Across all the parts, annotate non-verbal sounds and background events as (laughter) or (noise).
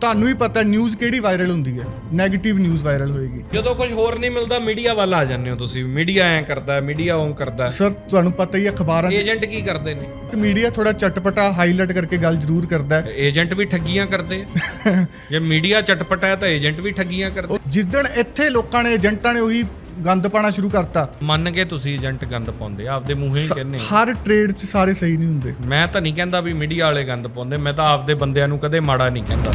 ਤੁਹਾਨੂੰ ਹੀ ਪਤਾ ਨਿਊਜ਼ ਕਿਹੜੀ ਵਾਇਰਲ ਹੁੰਦੀ ਹੈ 네ਗੇਟਿਵ ਨਿਊਜ਼ ਵਾਇਰਲ ਹੋਏਗੀ। ਜਦੋਂ ਕੁਝ ਹੋਰ ਨਹੀਂ ਮਿਲਦਾ ਮੀਡੀਆ ਵੱਲ ਆ ਜਾਂਦੇ ਹੋ ਤੁਸੀਂ। ਮੀਡੀਆ ਐ ਕਰਦਾ ਮੀਡੀਆ ਉਹ ਕਰਦਾ। ਸਰ ਤੁਹਾਨੂੰ ਪਤਾ ਹੀ ਹੈ ਅਖਬਾਰਾਂ 'ਚ ਏਜੰਟ ਕੀ ਕਰਦੇ ਨੇ? ਮੀਡੀਆ ਥੋੜਾ ਚਟਪਟਾ ਹਾਈਲਾਈਟ ਕਰਕੇ ਗੱਲ ਜ਼ਰੂਰ ਕਰਦਾ ਹੈ। ਏਜੰਟ ਵੀ ਠੱਗੀਆਂ ਕਰਦੇ ਆ। (laughs) ਜੇ ਮੀਡੀਆ ਚਟਪਟਾ ਹੈ ਤਾਂ ਏਜੰਟ ਵੀ ਠੱਗੀਆਂ ਕਰਦੇ ਜਿਸ ਦਿਨ ਇੱਥੇ ਲੋਕਾਂ ਨੇ ਏਜੰਟਾਂ ਨੇ ਉਹੀ ਗੰਦ ਪਾਣਾ ਸ਼ੁਰੂ ਕਰਤਾ। ਮੰਨ ਕੇ ਤੁਸੀਂ ਏਜੰਟ ਗੰਦ ਪਾਉਂਦੇ ਆਪਦੇ ਮੂੰਹੋਂ ਹੀ ਕਹਿੰਦੇ। ਹਰ ਟ੍ਰੇਡ 'ਚ ਸਾਰੇ ਸਹੀ ਨਹੀਂ ਹੁੰਦੇ। ਮੈਂ ਤਾਂ ਨਹੀਂ ਕਹਿੰਦਾ ਵੀ ਮੀਡੀਆ ਵਾਲੇ ਗੰਦ ਪਾਉਂਦੇ ਮੈਂ ਤਾਂ ਆਪਦੇ ਬੰਦਿਆਂ ਨੂੰ ਕਦੇ ਮਾੜਾ ਨਹੀਂ ਕਹਿੰਦਾ।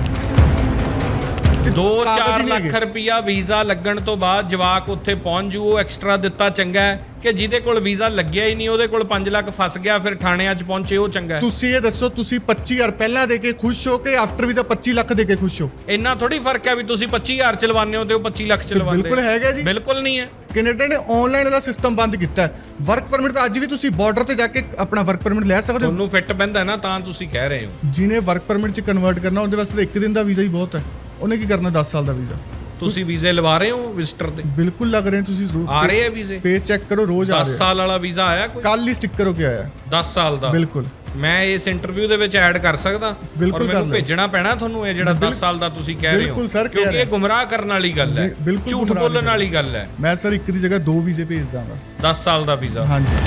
2-4 ਕਾਗਜ਼ ਹੀ ਨਹੀਂ ਲੱਖ। ਰੁਪਿਆ ਵੀਜ਼ਾ ਲੱਗਣ ਤੋਂ ਬਾਅਦ ਜਵਾਕ ਉੱਥੇ ਪਹੁੰਚ ਜੂ ਉਹ ਐਕਸਟਰਾ ਦਿੱਤਾ ਚੰਗਾ ਹੈ ਕਿ ਜਿਹਦੇ ਕੋਲ ਵੀਜ਼ਾ ਲੱਗਿਆ ਹੀ ਨਹੀਂ ਉਹਦੇ ਕੋਲ 5 ਲੱਖ ਫਸ ਗਿਆ ਫਿਰ ਥਾਣਿਆਂ 'ਚ ਪਹੁੰਚੇ ਉਹ ਚੰਗਾ ਹੈ। ਤੁਸੀਂ ਇਹ ਦੱਸੋ ਤੁਸੀਂ 25000 ਪਹਿਲਾਂ ਦੇ ਕੇ ਖੁਸ਼ ਹੋ ਕਿ ਆਫਟਰ ਵੀਜ਼ਾ 25 ਲੱਖ ਦੇ ਕੇ ਖੁਸ਼ ਹੋ? ਇੰਨਾ ਥੋੜੀ ਫ਼ਰਕ ਹੈ ਵੀ ਤੁਸੀਂ 25000 ਚਲਵਾਉਂਦੇ ਹੋ ਤੇ ਉਹ 25 ਲੱਖ ਚਲਵਾਉਂਦੇ ਬਿਲਕੁਲ ਹੈਗਾ ਜੀ। ਬਿਲਕੁਲ ਨਹੀਂ ਹੈ। ਕੈਨੇਡਾ ਨੇ ਆਨਲਾਈਨ ਵਾਲਾ ਸਿਸਟਮ ਬੰਦ ਕੀਤਾ ਵਰਕ ਪਰਮਿਟ ਤਾਂ ਅੱਜ ਵੀ ਤੁਸੀਂ ਬਾਰਡਰ ਤੇ ਜਾ ਕੇ ਆਪਣਾ ਵਰਕ ਪਰਮਿਟ ਲੈ ਸਕਦੇ ਹੋ? ਤੁਹਾਨੂੰ ਫਿੱਟ ਪੈਂਦਾ ਨਾ ਤਾਂ ਤੁਸੀਂ ਕਹਿ ਰਹੇ ਹੋ। ਜਿਹਨੇ ਵਰਕ ਪਰਮਿਟ ਚ ਕਨਵਰਟ ਕਰਨਾ ਉਹਦੇ ਵਾਸਤੇ ਇੱਕ ਦਿਨ ਦਾ ਵੀਜ਼ਾ ਹੀ ਬਹੁਤ ਹੈ। ਉਹਨੇ ਕੀ ਕਰਨਾ 10 ਸਾਲ ਦਾ ਵੀਜ਼ਾ? ਤੁਸੀਂ ਵੀਜ਼ੇ ਲਵਾ ਰਹੇ ਹੋ ਵਿਜ਼ਟਰ ਦੇ ਬਿਲਕੁਲ ਲੱਗ ਰਹੇ ਤੁਸੀਂ ਆ ਰਹੇ ਆ ਵੀਜ਼ੇ? ਪੇਜ ਚੈੱਕ ਕਰੋ ਰੋਜ਼ ਆ 10 ਰਹੇ। ਸਾਲ ਵਾਲਾ ਵੀਜ਼ਾ ਆਇਆ ਕੋਈ? ਕੱਲ ਹੀ ਸਟicker ਹੋ ਕੇ ਆਇਆ। 10 ਸਾਲ ਦਾ? ਬਿਲਕੁਲ। ਮੈਂ ਇਸ ਇੰਟਰਵਿਊ ਦੇ ਵਿੱਚ ਐਡ ਕਰ ਸਕਦਾ? ਔਰ ਕਰ ਮੈਨੂੰ। ਭੇਜਣਾ ਪੈਣਾ ਤੁਹਾਨੂੰ ਇਹ ਜਿਹੜਾ 10 ਸਾਲ ਦਾ ਤੁਸੀਂ ਕਹਿ ਰਹੇ ਹੋ? ਕਿਉਂਕਿ ਇਹ ਰਿਹਾ। ਗੁੰਮਰਾਹ ਕਰਨ ਵਾਲੀ ਗੱਲ ਹੈ। ਝੂਠ ਬੋਲਣ ਵਾਲੀ ਗੱਲ ਹੈ। ਮੈਂ ਸਰ ਇੱਕ ਦੀ ਜਗ੍ਹਾ ਦੋ ਵੀਜ਼ੇ ਭੇਜ ਦਾਂਗਾ। 10 ਸਾਲ ਦਾ ਵੀਜ਼ਾ। ਹਾਂਜੀ।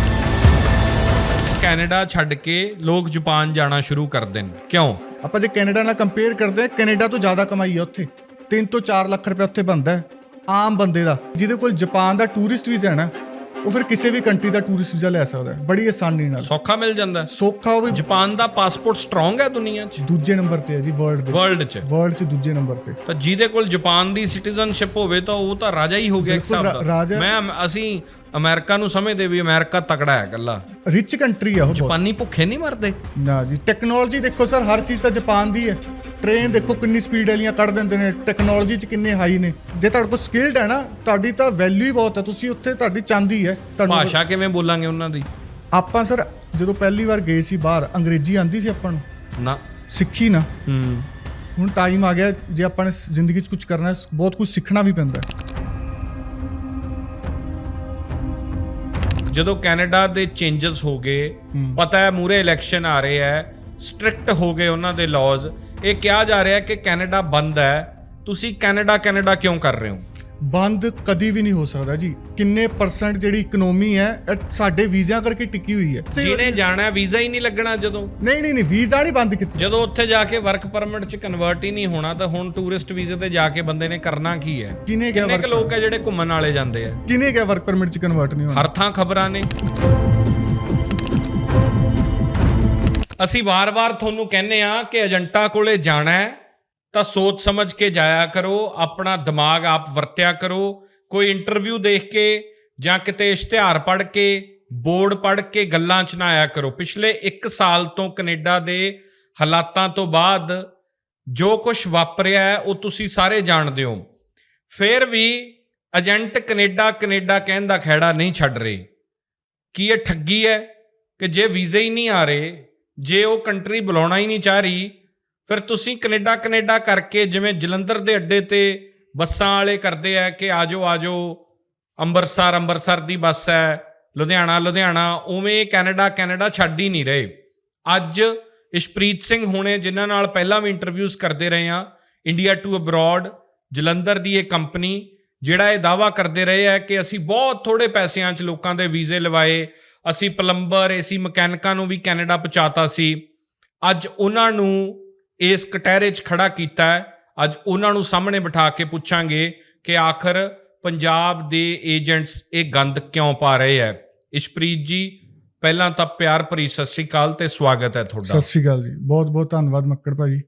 ਕੈਨੇਡਾ ਛੱਡ ਕੇ ਲੋਕ ਜਾਪਾਨ ਜਾਣਾ ਸ਼ੁਰੂ ਕਰਦੇ ਨੇ ਕਿਉਂ? ਆਪਾਂ ਜੇ ਕੈਨੇਡਾ ਨਾਲ ਕੰਪੇਅਰ ਕਰਦੇ ਹਾਂ, ਕੈਨੇਡਾ ਤੋਂ ਜ਼ਿਆਦਾ ਕਮਾਈ ਹੈ ਉੱਥੇ। 3 ਤੋਂ 4 ਲੱਖ ਰੁਪਏ ਉੱਥੇ ਬਣਦਾ ਹੈ, ਆਮ ਬੰਦੇ ਦਾ। ਜਿਹਦੇ ਕੋਲ ਜਾਪਾਨ ਦਾ ਟੂਰਿਸਟ ਵੀਜ਼ਾ ਹੈ ਨਾ ਉਹ ਫਿਰ ਕਿਸੇ ਵੀ ਕੰਟਰੀ ਦਾ ਟੂਰਿਸਟ ਵੀਜ਼ਾ ਲੈ ਸਕਦਾ ਹੈ। ਬੜੀ ਆਸਾਨੀ ਨਾਲ। ਸੌਖਾ ਮਿਲ ਜਾਂਦਾ ਹੈ। ਸੌਖਾ ਉਹ ਵੀ ਜਾਪਾਨ ਦਾ ਪਾਸਪੋਰਟ ਸਟਰੋਂਗ ਹੈ ਦੁਨੀਆ 'ਚ? ਦੂਜੇ ਨੰਬਰ ਤੇ ਹੈ ਜੀ ਵਰਲਡ ਦੇ। ਵਰਲਡ 'ਚ। ਵਰਲਡ 'ਚ ਦੂਜੇ ਨੰਬਰ ਤੇ। ਤਾਂ ਜਿਹਦੇ ਕੋਲ ਜਾਪਾਨ ਦੀ ਸਿਟੀਜ਼ਨਸ਼ਿਪ ਹੋਵੇ ਤਾਂ ਉਹ ਤਾਂ ਰਾਜਾ ਹੀ ਹੋ ਗਿਆ ਇੱਕ ਬਿਲਕੁਲ ਹਿਸਾਬ ਰਾ- ਦਾ ਰਾਜਾ- ਮੈਂ ਅਸੀਂ ਅਮਰੀਕਾ ਨੂੰ ਸਮਝਦੇ ਵੀ ਅਮਰੀਕਾ ਤਕੜਾ ਹੈ ਗੱਲਾ ਰਿਚ ਕੰਟਰੀ ਆ ਉਹ ਬਹੁਤ। ਜਾਪਾਨੀ ਭੁੱਖੇ ਨਹੀਂ ਮਰਦੇ। ਨਾ ਜੀ ਟੈਕਨੋਲੋਜੀ ਦੇਖੋ ਸਰ ਹਰ ਚੀਜ਼ ਤਾਂ ਜਾਪਾਨ ਦੀ ਹੈ। ਟ੍ਰੇਨ ਦੇਖੋ ਕਿੰਨੀ ਸਪੀਡ ਵਾਲੀਆਂ ਕੱਢ ਦਿੰਦੇ ਨੇ ਟੈਕਨੋਲੋਜੀ 'ਚ ਕਿੰਨੇ ਹਾਈ ਨੇ। ਜੇ ਤੁਹਾਡੇ ਕੋਲ ਸਕਿਲਡ ਹੈ ਨਾ ਤੁਹਾਡੀ ਤਾਂ ਵੈਲਿਊ ਹੀ ਬਹੁਤ ਹੈ ਤੁਸੀਂ ਉੱਥੇ ਤੁਹਾਡੀ ਚਾਂਦੀ ਹੈ ਤੁਹਾਨੂੰ ਭਾਸ਼ਾ ਕਿਵੇਂ ਬੋਲਾਂਗੇ ਉਹਨਾਂ ਦੀ? ਆਪਾਂ ਸਰ ਜਦੋਂ ਪਹਿਲੀ ਵਾਰ ਗਏ ਸੀ ਬਾਹਰ ਅੰਗਰੇਜ਼ੀ ਆਂਦੀ ਸੀ ਆਪਾਂ ਨੂੰ। ਨਾ। ਸਿੱਖੀ ਨਾ। ਹੂੰ। ਹੁਣ ਟਾਈਮ ਆ ਗਿਆ ਜੇ ਆਪਾਂ ਨੇ ਜ਼ਿੰਦਗੀ 'ਚ ਕੁਝ ਕਰਨਾ ਹੈ ਬਹੁਤ ਕੁਝ ਸਿੱਖਣਾ ਵੀ ਪੈਂਦਾ ਹੈ। ਜਦੋਂ ਕੈਨੇਡਾ ਦੇ ਚੇਂਜਸ ਹੋ ਗਏ ਪਤਾ ਹੈ ਮੂਰੇ ਇਲੈਕਸ਼ਨ ਆ ਰਹੇ ਹੈ ਸਟ੍ਰਿਕਟ ਹੋ ਗਏ ਉਹਨਾਂ ਦੇ ਲਾਜ਼ ਇਹ ਕਿਹਾ ਜਾ ਰਿਹਾ ਕਿ ਕੈਨੇਡਾ ਬੰਦ ਹੈ। ਤੁਸੀਂ ਕੈਨੇਡਾ ਕੈਨੇਡਾ ਕਿਉਂ ਕਰ ਰਹੇ ਹੋ? ਬੰਦ ਕਦੀ ਵੀ ਨਹੀਂ ਹੋ ਸਕਦਾ ਜੀ। ਕਿੰਨੇ ਪਰਸੈਂਟ ਜਿਹੜੀ ਇਕਨੋਮੀ ਹੈ ਇਹ ਸਾਡੇ ਵੀਜ਼ਿਆਂ ਕਰਕੇ ਟਿਕੀ ਹੋਈ ਹੈ। ਜਿਹਨੇ ਜਾਣਾ ਵੀਜ਼ਾ ਹੀ ਨਹੀਂ ਲੱਗਣਾ ਜਦੋਂ। ਨਹੀਂ ਨਹੀਂ ਨਹੀਂ ਵੀਜ਼ਾ ਨਹੀਂ ਬੰਦ ਕੀਤਾ। ਜਦੋਂ ਉੱਥੇ ਜਾ ਕੇ ਵਰਕ ਪਰਮਿਟ ਚ ਕਨਵਰਟ ਹੀ ਨਹੀਂ ਹੋਣਾ ਤਾਂ ਹੁਣ ਟੂਰਿਸਟ ਵੀਜ਼ੇ ਤੇ ਜਾ ਕੇ ਬੰਦੇ ਨੇ ਕਰਨਾ ਕੀ ਹੈ? ਕਿਨੇ ਕੁ ਲੋਕ ਹੈ ਜਿਹੜੇ ਘੁੰਮਣ ਵਾਲੇ ਜਾਂਦੇ ਆ? ਕਿਨੇ ਕਿਹਾ ਵਰਕ ਪਰਮਿਟ 'ਚ ਕਨਵਰਟ ਨਹੀਂ ਹੋਣਾ? ਹਰ ਥਾਂ ਖਬਰਾਂ ਨੇ। ਅਸੀਂ ਵਾਰ-ਵਾਰ ਤੁਹਾਨੂੰ ਕਹਿੰਨੇ ਆ ਕਿ ਏਜੰਟਾਂ ਕੋਲੇ ਜਾਣਾ ਹੈ, ਤਾਂ ਸੋਚ ਸਮਝ ਕੇ ਜਾਇਆ ਕਰੋ, ਆਪਣਾ ਦਿਮਾਗ ਆਪ ਵਰਤਿਆ ਕਰੋ, ਕੋਈ ਇੰਟਰਵਿਊ ਦੇਖ ਕੇ ਜਾਂ ਕਿਤੇ ਇਸ਼ਤਿਹਾਰ ਪੜ੍ਹ ਕੇ, ਬੋਰਡ ਪੜ੍ਹ ਕੇ ਗੱਲਾਂ ਚ ਨਾ ਆਇਆ ਕਰੋ। ਪਿਛਲੇ 1 ਸਾਲ ਤੋਂ ਕੈਨੇਡਾ ਦੇ ਹਾਲਾਤਾਂ ਤੋਂ ਬਾਅਦ ਜੋ ਕੁਝ ਵਾਪਰਿਆ ਹੈ, ਉਹ ਤੁਸੀਂ ਸਾਰੇ ਜਾਣਦੇ ਹੋ। ਫਿਰ ਵੀ ਏਜੰਟ ਕੈਨੇਡਾ ਕੈਨੇਡਾ ਕਹਿਣ ਦਾ ਖਹਿੜਾ ਨਹੀਂ ਛੱਡ ਰਹੇ। ਕੀ ਇਹ ਠੱਗੀ ਹੈ ਕਿ ਜੇ ਵੀਜ਼ੇ ਹੀ ਨਹੀਂ ਆ ਰਹੇ ਜੇ ਉਹ ਕੰਟਰੀ ਬੁਲਾਉਣਾ ਹੀ ਨਹੀਂ ਚਾਹ ਰਹੀ, ਫਿਰ ਤੁਸੀਂ ਕੈਨੇਡਾ ਕੈਨੇਡਾ ਕਰਕੇ ਜਿਵੇਂ ਜਲੰਧਰ ਦੇ ਅੱਡੇ ਤੇ ਬੱਸਾਂ ਵਾਲੇ ਕਰਦੇ ਆ ਕਿ ਆਜੋ ਆਜੋ, ਅੰਮ੍ਰਿਤਸਰ ਅੰਮ੍ਰਿਤਸਰ ਦੀ ਬੱਸ ਹੈ, ਲੁਧਿਆਣਾ ਲੁਧਿਆਣਾ, ਉਵੇਂ ਕੈਨੇਡਾ ਕੈਨੇਡਾ ਛੱਡ ਹੀ ਨਹੀਂ ਰਹੇ। ਅੱਜ ਇਸ਼ਪ੍ਰੀਤ ਸਿੰਘ ਹੁਣੇ ਜਿਨ੍ਹਾਂ ਨਾਲ ਪਹਿਲਾਂ ਵੀ ਇੰਟਰਵਿਊਜ਼ ਕਰਦੇ ਰਹੇ ਆ ਇੰਡੀਆ ਟੂ ਅਬਰੋਡ ਜਲੰਧਰ ਦੀ ਇਹ ਕੰਪਨੀ ਜਿਹੜਾ ਇਹ ਦਾਵਾ ਕਰਦੇ ਰਹੇ ਆ ਕਿ ਅਸੀਂ ਬਹੁਤ ਥੋੜੇ ਪੈਸਿਆਂ 'ਚ ਲੋਕਾਂ ਦੇ ਵੀਜ਼ੇ ਲਵਾਏ ਅਸੀਂ ਪਲੰਬਰ ਏਸੀ ਮਕੈਨਿਕਾਂ ਨੂੰ ਵੀ ਕੈਨੇਡਾ ਪਹੁੰਚਾਤਾ ਸੀ। ਅੱਜ ਉਹਨਾਂ ਨੂੰ ਇਸ ਕਟਹਿਰੇ 'ਚ ਖੜਾ ਕੀਤਾ ਹੈ। ਅੱਜ ਉਹਨਾਂ ਨੂੰ ਸਾਹਮਣੇ ਬਿਠਾ ਕੇ ਪੁੱਛਾਂਗੇ ਕਿ ਆਖਰ ਪੰਜਾਬ ਦੇ ਏਜੰਟਸ ਇਹ ਗੰਦ ਕਿਉਂ ਪਾ ਰਹੇ ਹੈ। ਇਸ਼ਪ੍ਰੀਤ ਜੀ ਪਹਿਲਾਂ ਤਾਂ ਪਿਆਰ ਭਰੀ ਸਤਿ ਸ਼੍ਰੀ ਅਕਾਲ ਤੇ ਸਵਾਗਤ ਹੈ ਤੁਹਾਡਾ। ਸਤਿ ਸ਼੍ਰੀ ਅਕਾਲ ਜੀ। ਬਹੁਤ ਬਹੁਤ ਧੰਨਵਾਦ ਮੱਕੜ ਭਾਜੀ।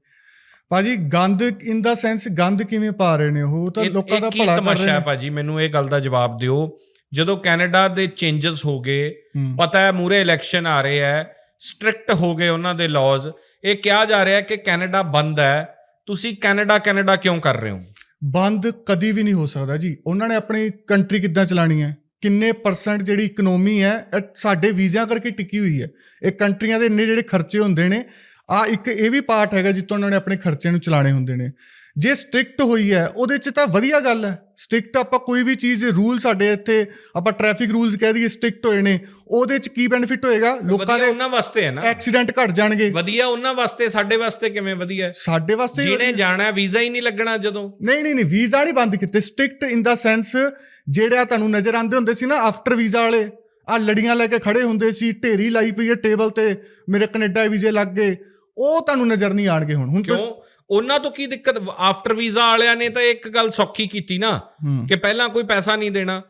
ਭਾਜੀ ਗੰਦ ਇਨ ਦਾ ਸੈਂਸ ਗੰਦ ਕਿਵੇਂ ਪਾ ਰਹੇ ਨੇ ਉਹ? ਤਾਂ ਲੋਕਾਂ ਦਾ ਭਲਾ ਕਰ ਤਮਾਸ਼ਾ ਰਹੇ ਹੈ ਨੇ। ਭਾਜੀ? ਮੈਨੂੰ ਇਹ ਗੱਲ ਦਾ ਜਵਾਬ ਦਿਓ। ਜਦੋਂ ਕੈਨੇਡਾ ਦੇ ਚੇਂਜਸ ਹੋ ਗਏ। ਪਤਾ ਹੈ ਮੂਰੇ ਇਲੈਕਸ਼ਨ ਆ ਰਹੇ ਹੈ ਸਟ੍ਰਿਕਟ ਹੋ ਗਏ ਉਹਨਾਂ ਦੇ ਲਾਜ਼ ਇਹ ਕਿਹਾ ਜਾ ਰਿਹਾ ਕਿ ਕੈਨੇਡਾ ਬੰਦ ਹੈ ਤੁਸੀਂ ਕੈਨੇਡਾ ਕੈਨੇਡਾ ਕਿਉਂ ਕਰ ਰਹੇ ਹੋ? ਬੰਦ ਕਦੀ ਵੀ ਨਹੀਂ ਹੋ ਸਕਦਾ ਜੀ। ਉਹਨਾਂ ਨੇ ਆਪਣੀ ਕੰਟਰੀ ਕਿੱਦਾਂ ਚਲਾਣੀ ਹੈ? ਕਿੰਨੇ ਪਰਸੈਂਟ ਜਿਹੜੀ ਇਕਨੋਮੀ ਹੈ ਸਾਡੇ ਵੀਜ਼ਿਆਂ ਕਰਕੇ ਟਿਕੀ ਹੋਈ ਹੈ। ਇਹ ਕੰਟਰੀਆਂ ਦੇ ਇੰਨੇ ਜਿਹੜੇ ਖਰਚੇ ਹੁੰਦੇ ਨੇ ਆ ਇੱਕ ਇਹ ਵੀ ਪਾਰਟ ਹੈਗਾ ਜਿੱਤੋਂ ਉਹਨਾਂ ਨੇ ਆਪਣੇ ਖਰਚੇ ਨੂੰ ਚਲਾਣੇ ਹੁੰਦੇ ਨੇ। ਜੇ ਸਟ੍ਰਿਕਟ ਹੋਈ ਹੈ ਉਹਦੇ 'ਚ ਤਾਂ ਵਧੀਆ ਗੱਲ ਹੈ। ਸਟ੍ਰਿਕਟ ਆਪਾਂ ਕੋਈ ਵੀ ਚੀਜ਼ ਰੂਲ ਸਾਡੇ ਇੱਥੇ ਆਪਾਂ ਟ੍ਰੈਫਿਕ ਰੂਲਸ ਕਹਿ ਦਈਏ ਸਟ੍ਰਿਕਟ ਹੋਏ ਨੇ ਉਹਦੇ 'ਚ ਕੀ ਬੈਨੀਫਿਟ ਹੋਏਗਾ? ਲੋਕਾਂ ਦੇ ਉਹਨਾਂ ਵਾਸਤੇ ਹੈ ਨਾ। ਐਕਸੀਡੈਂਟ ਘਟ ਜਾਣਗੇ। ਵਧੀਆ ਉਹਨਾਂ ਵਾਸਤੇ ਸਾਡੇ ਵਾਸਤੇ ਕਿਵੇਂ ਵਧੀਆ? ਸਾਡੇ ਵਾਸਤੇ ਜਿਹਨੇ ਜਾਣਾ ਵੀਜ਼ਾ ਹੀ ਨਹੀਂ ਲੱਗਣਾ ਜਦੋਂ। ਨਹੀਂ ਨਹੀਂ ਨਹੀਂ ਵੀਜ਼ਾ ਨਹੀਂ ਬੰਦ ਕੀਤੇ। ਸਟ੍ਰਿਕਟ ਇਨ ਦਾ ਸੈਂਸ ਜਿਹੜਾ ਤੁਹਾਨੂੰ ਨਜ਼ਰ ਆਉਂਦੇ ਹੁੰਦੇ ਸੀ ਨਾ ਆਫਟਰ ਵੀਜ਼ਾ ਵਾਲੇ ਆ ਲੜੀਆਂ ਲੈ ਕੇ ਖੜੇ ਹੁੰਦੇ ਸੀ ਢੇਰੀ ਲਾਈ ਪਈ ਹੈ ਟੇਬਲ ਤੇ ਮੇਰੇ ਕੈਨੇਡਾ ਵੀਜ਼ੇ ਲੱਗ ਗਏ ਉਹ ਤੁਹਾਨੂੰ ਨਜ਼ਰ ਨਹੀਂ ਆਣਗੇ ਹੁਣ। ਹੁਣ ਕਿਉਂ? ਉਹਨਾਂ ਤੋਂ ਕੀ ਦਿੱਕਤ? ਆਫਟਰ ਵੀਜ਼ਾ ਵਾਲਿਆਂ ਨੇ ਤਾਂ ਇੱਕ ਗੱਲ ਸੌਖੀ ਕੀਤੀ ਨਾ। ਕਿ ਪਹਿਲਾਂ ਕੋਈ ਪੈਸਾ ਨਹੀਂ ਦੇਣਾ।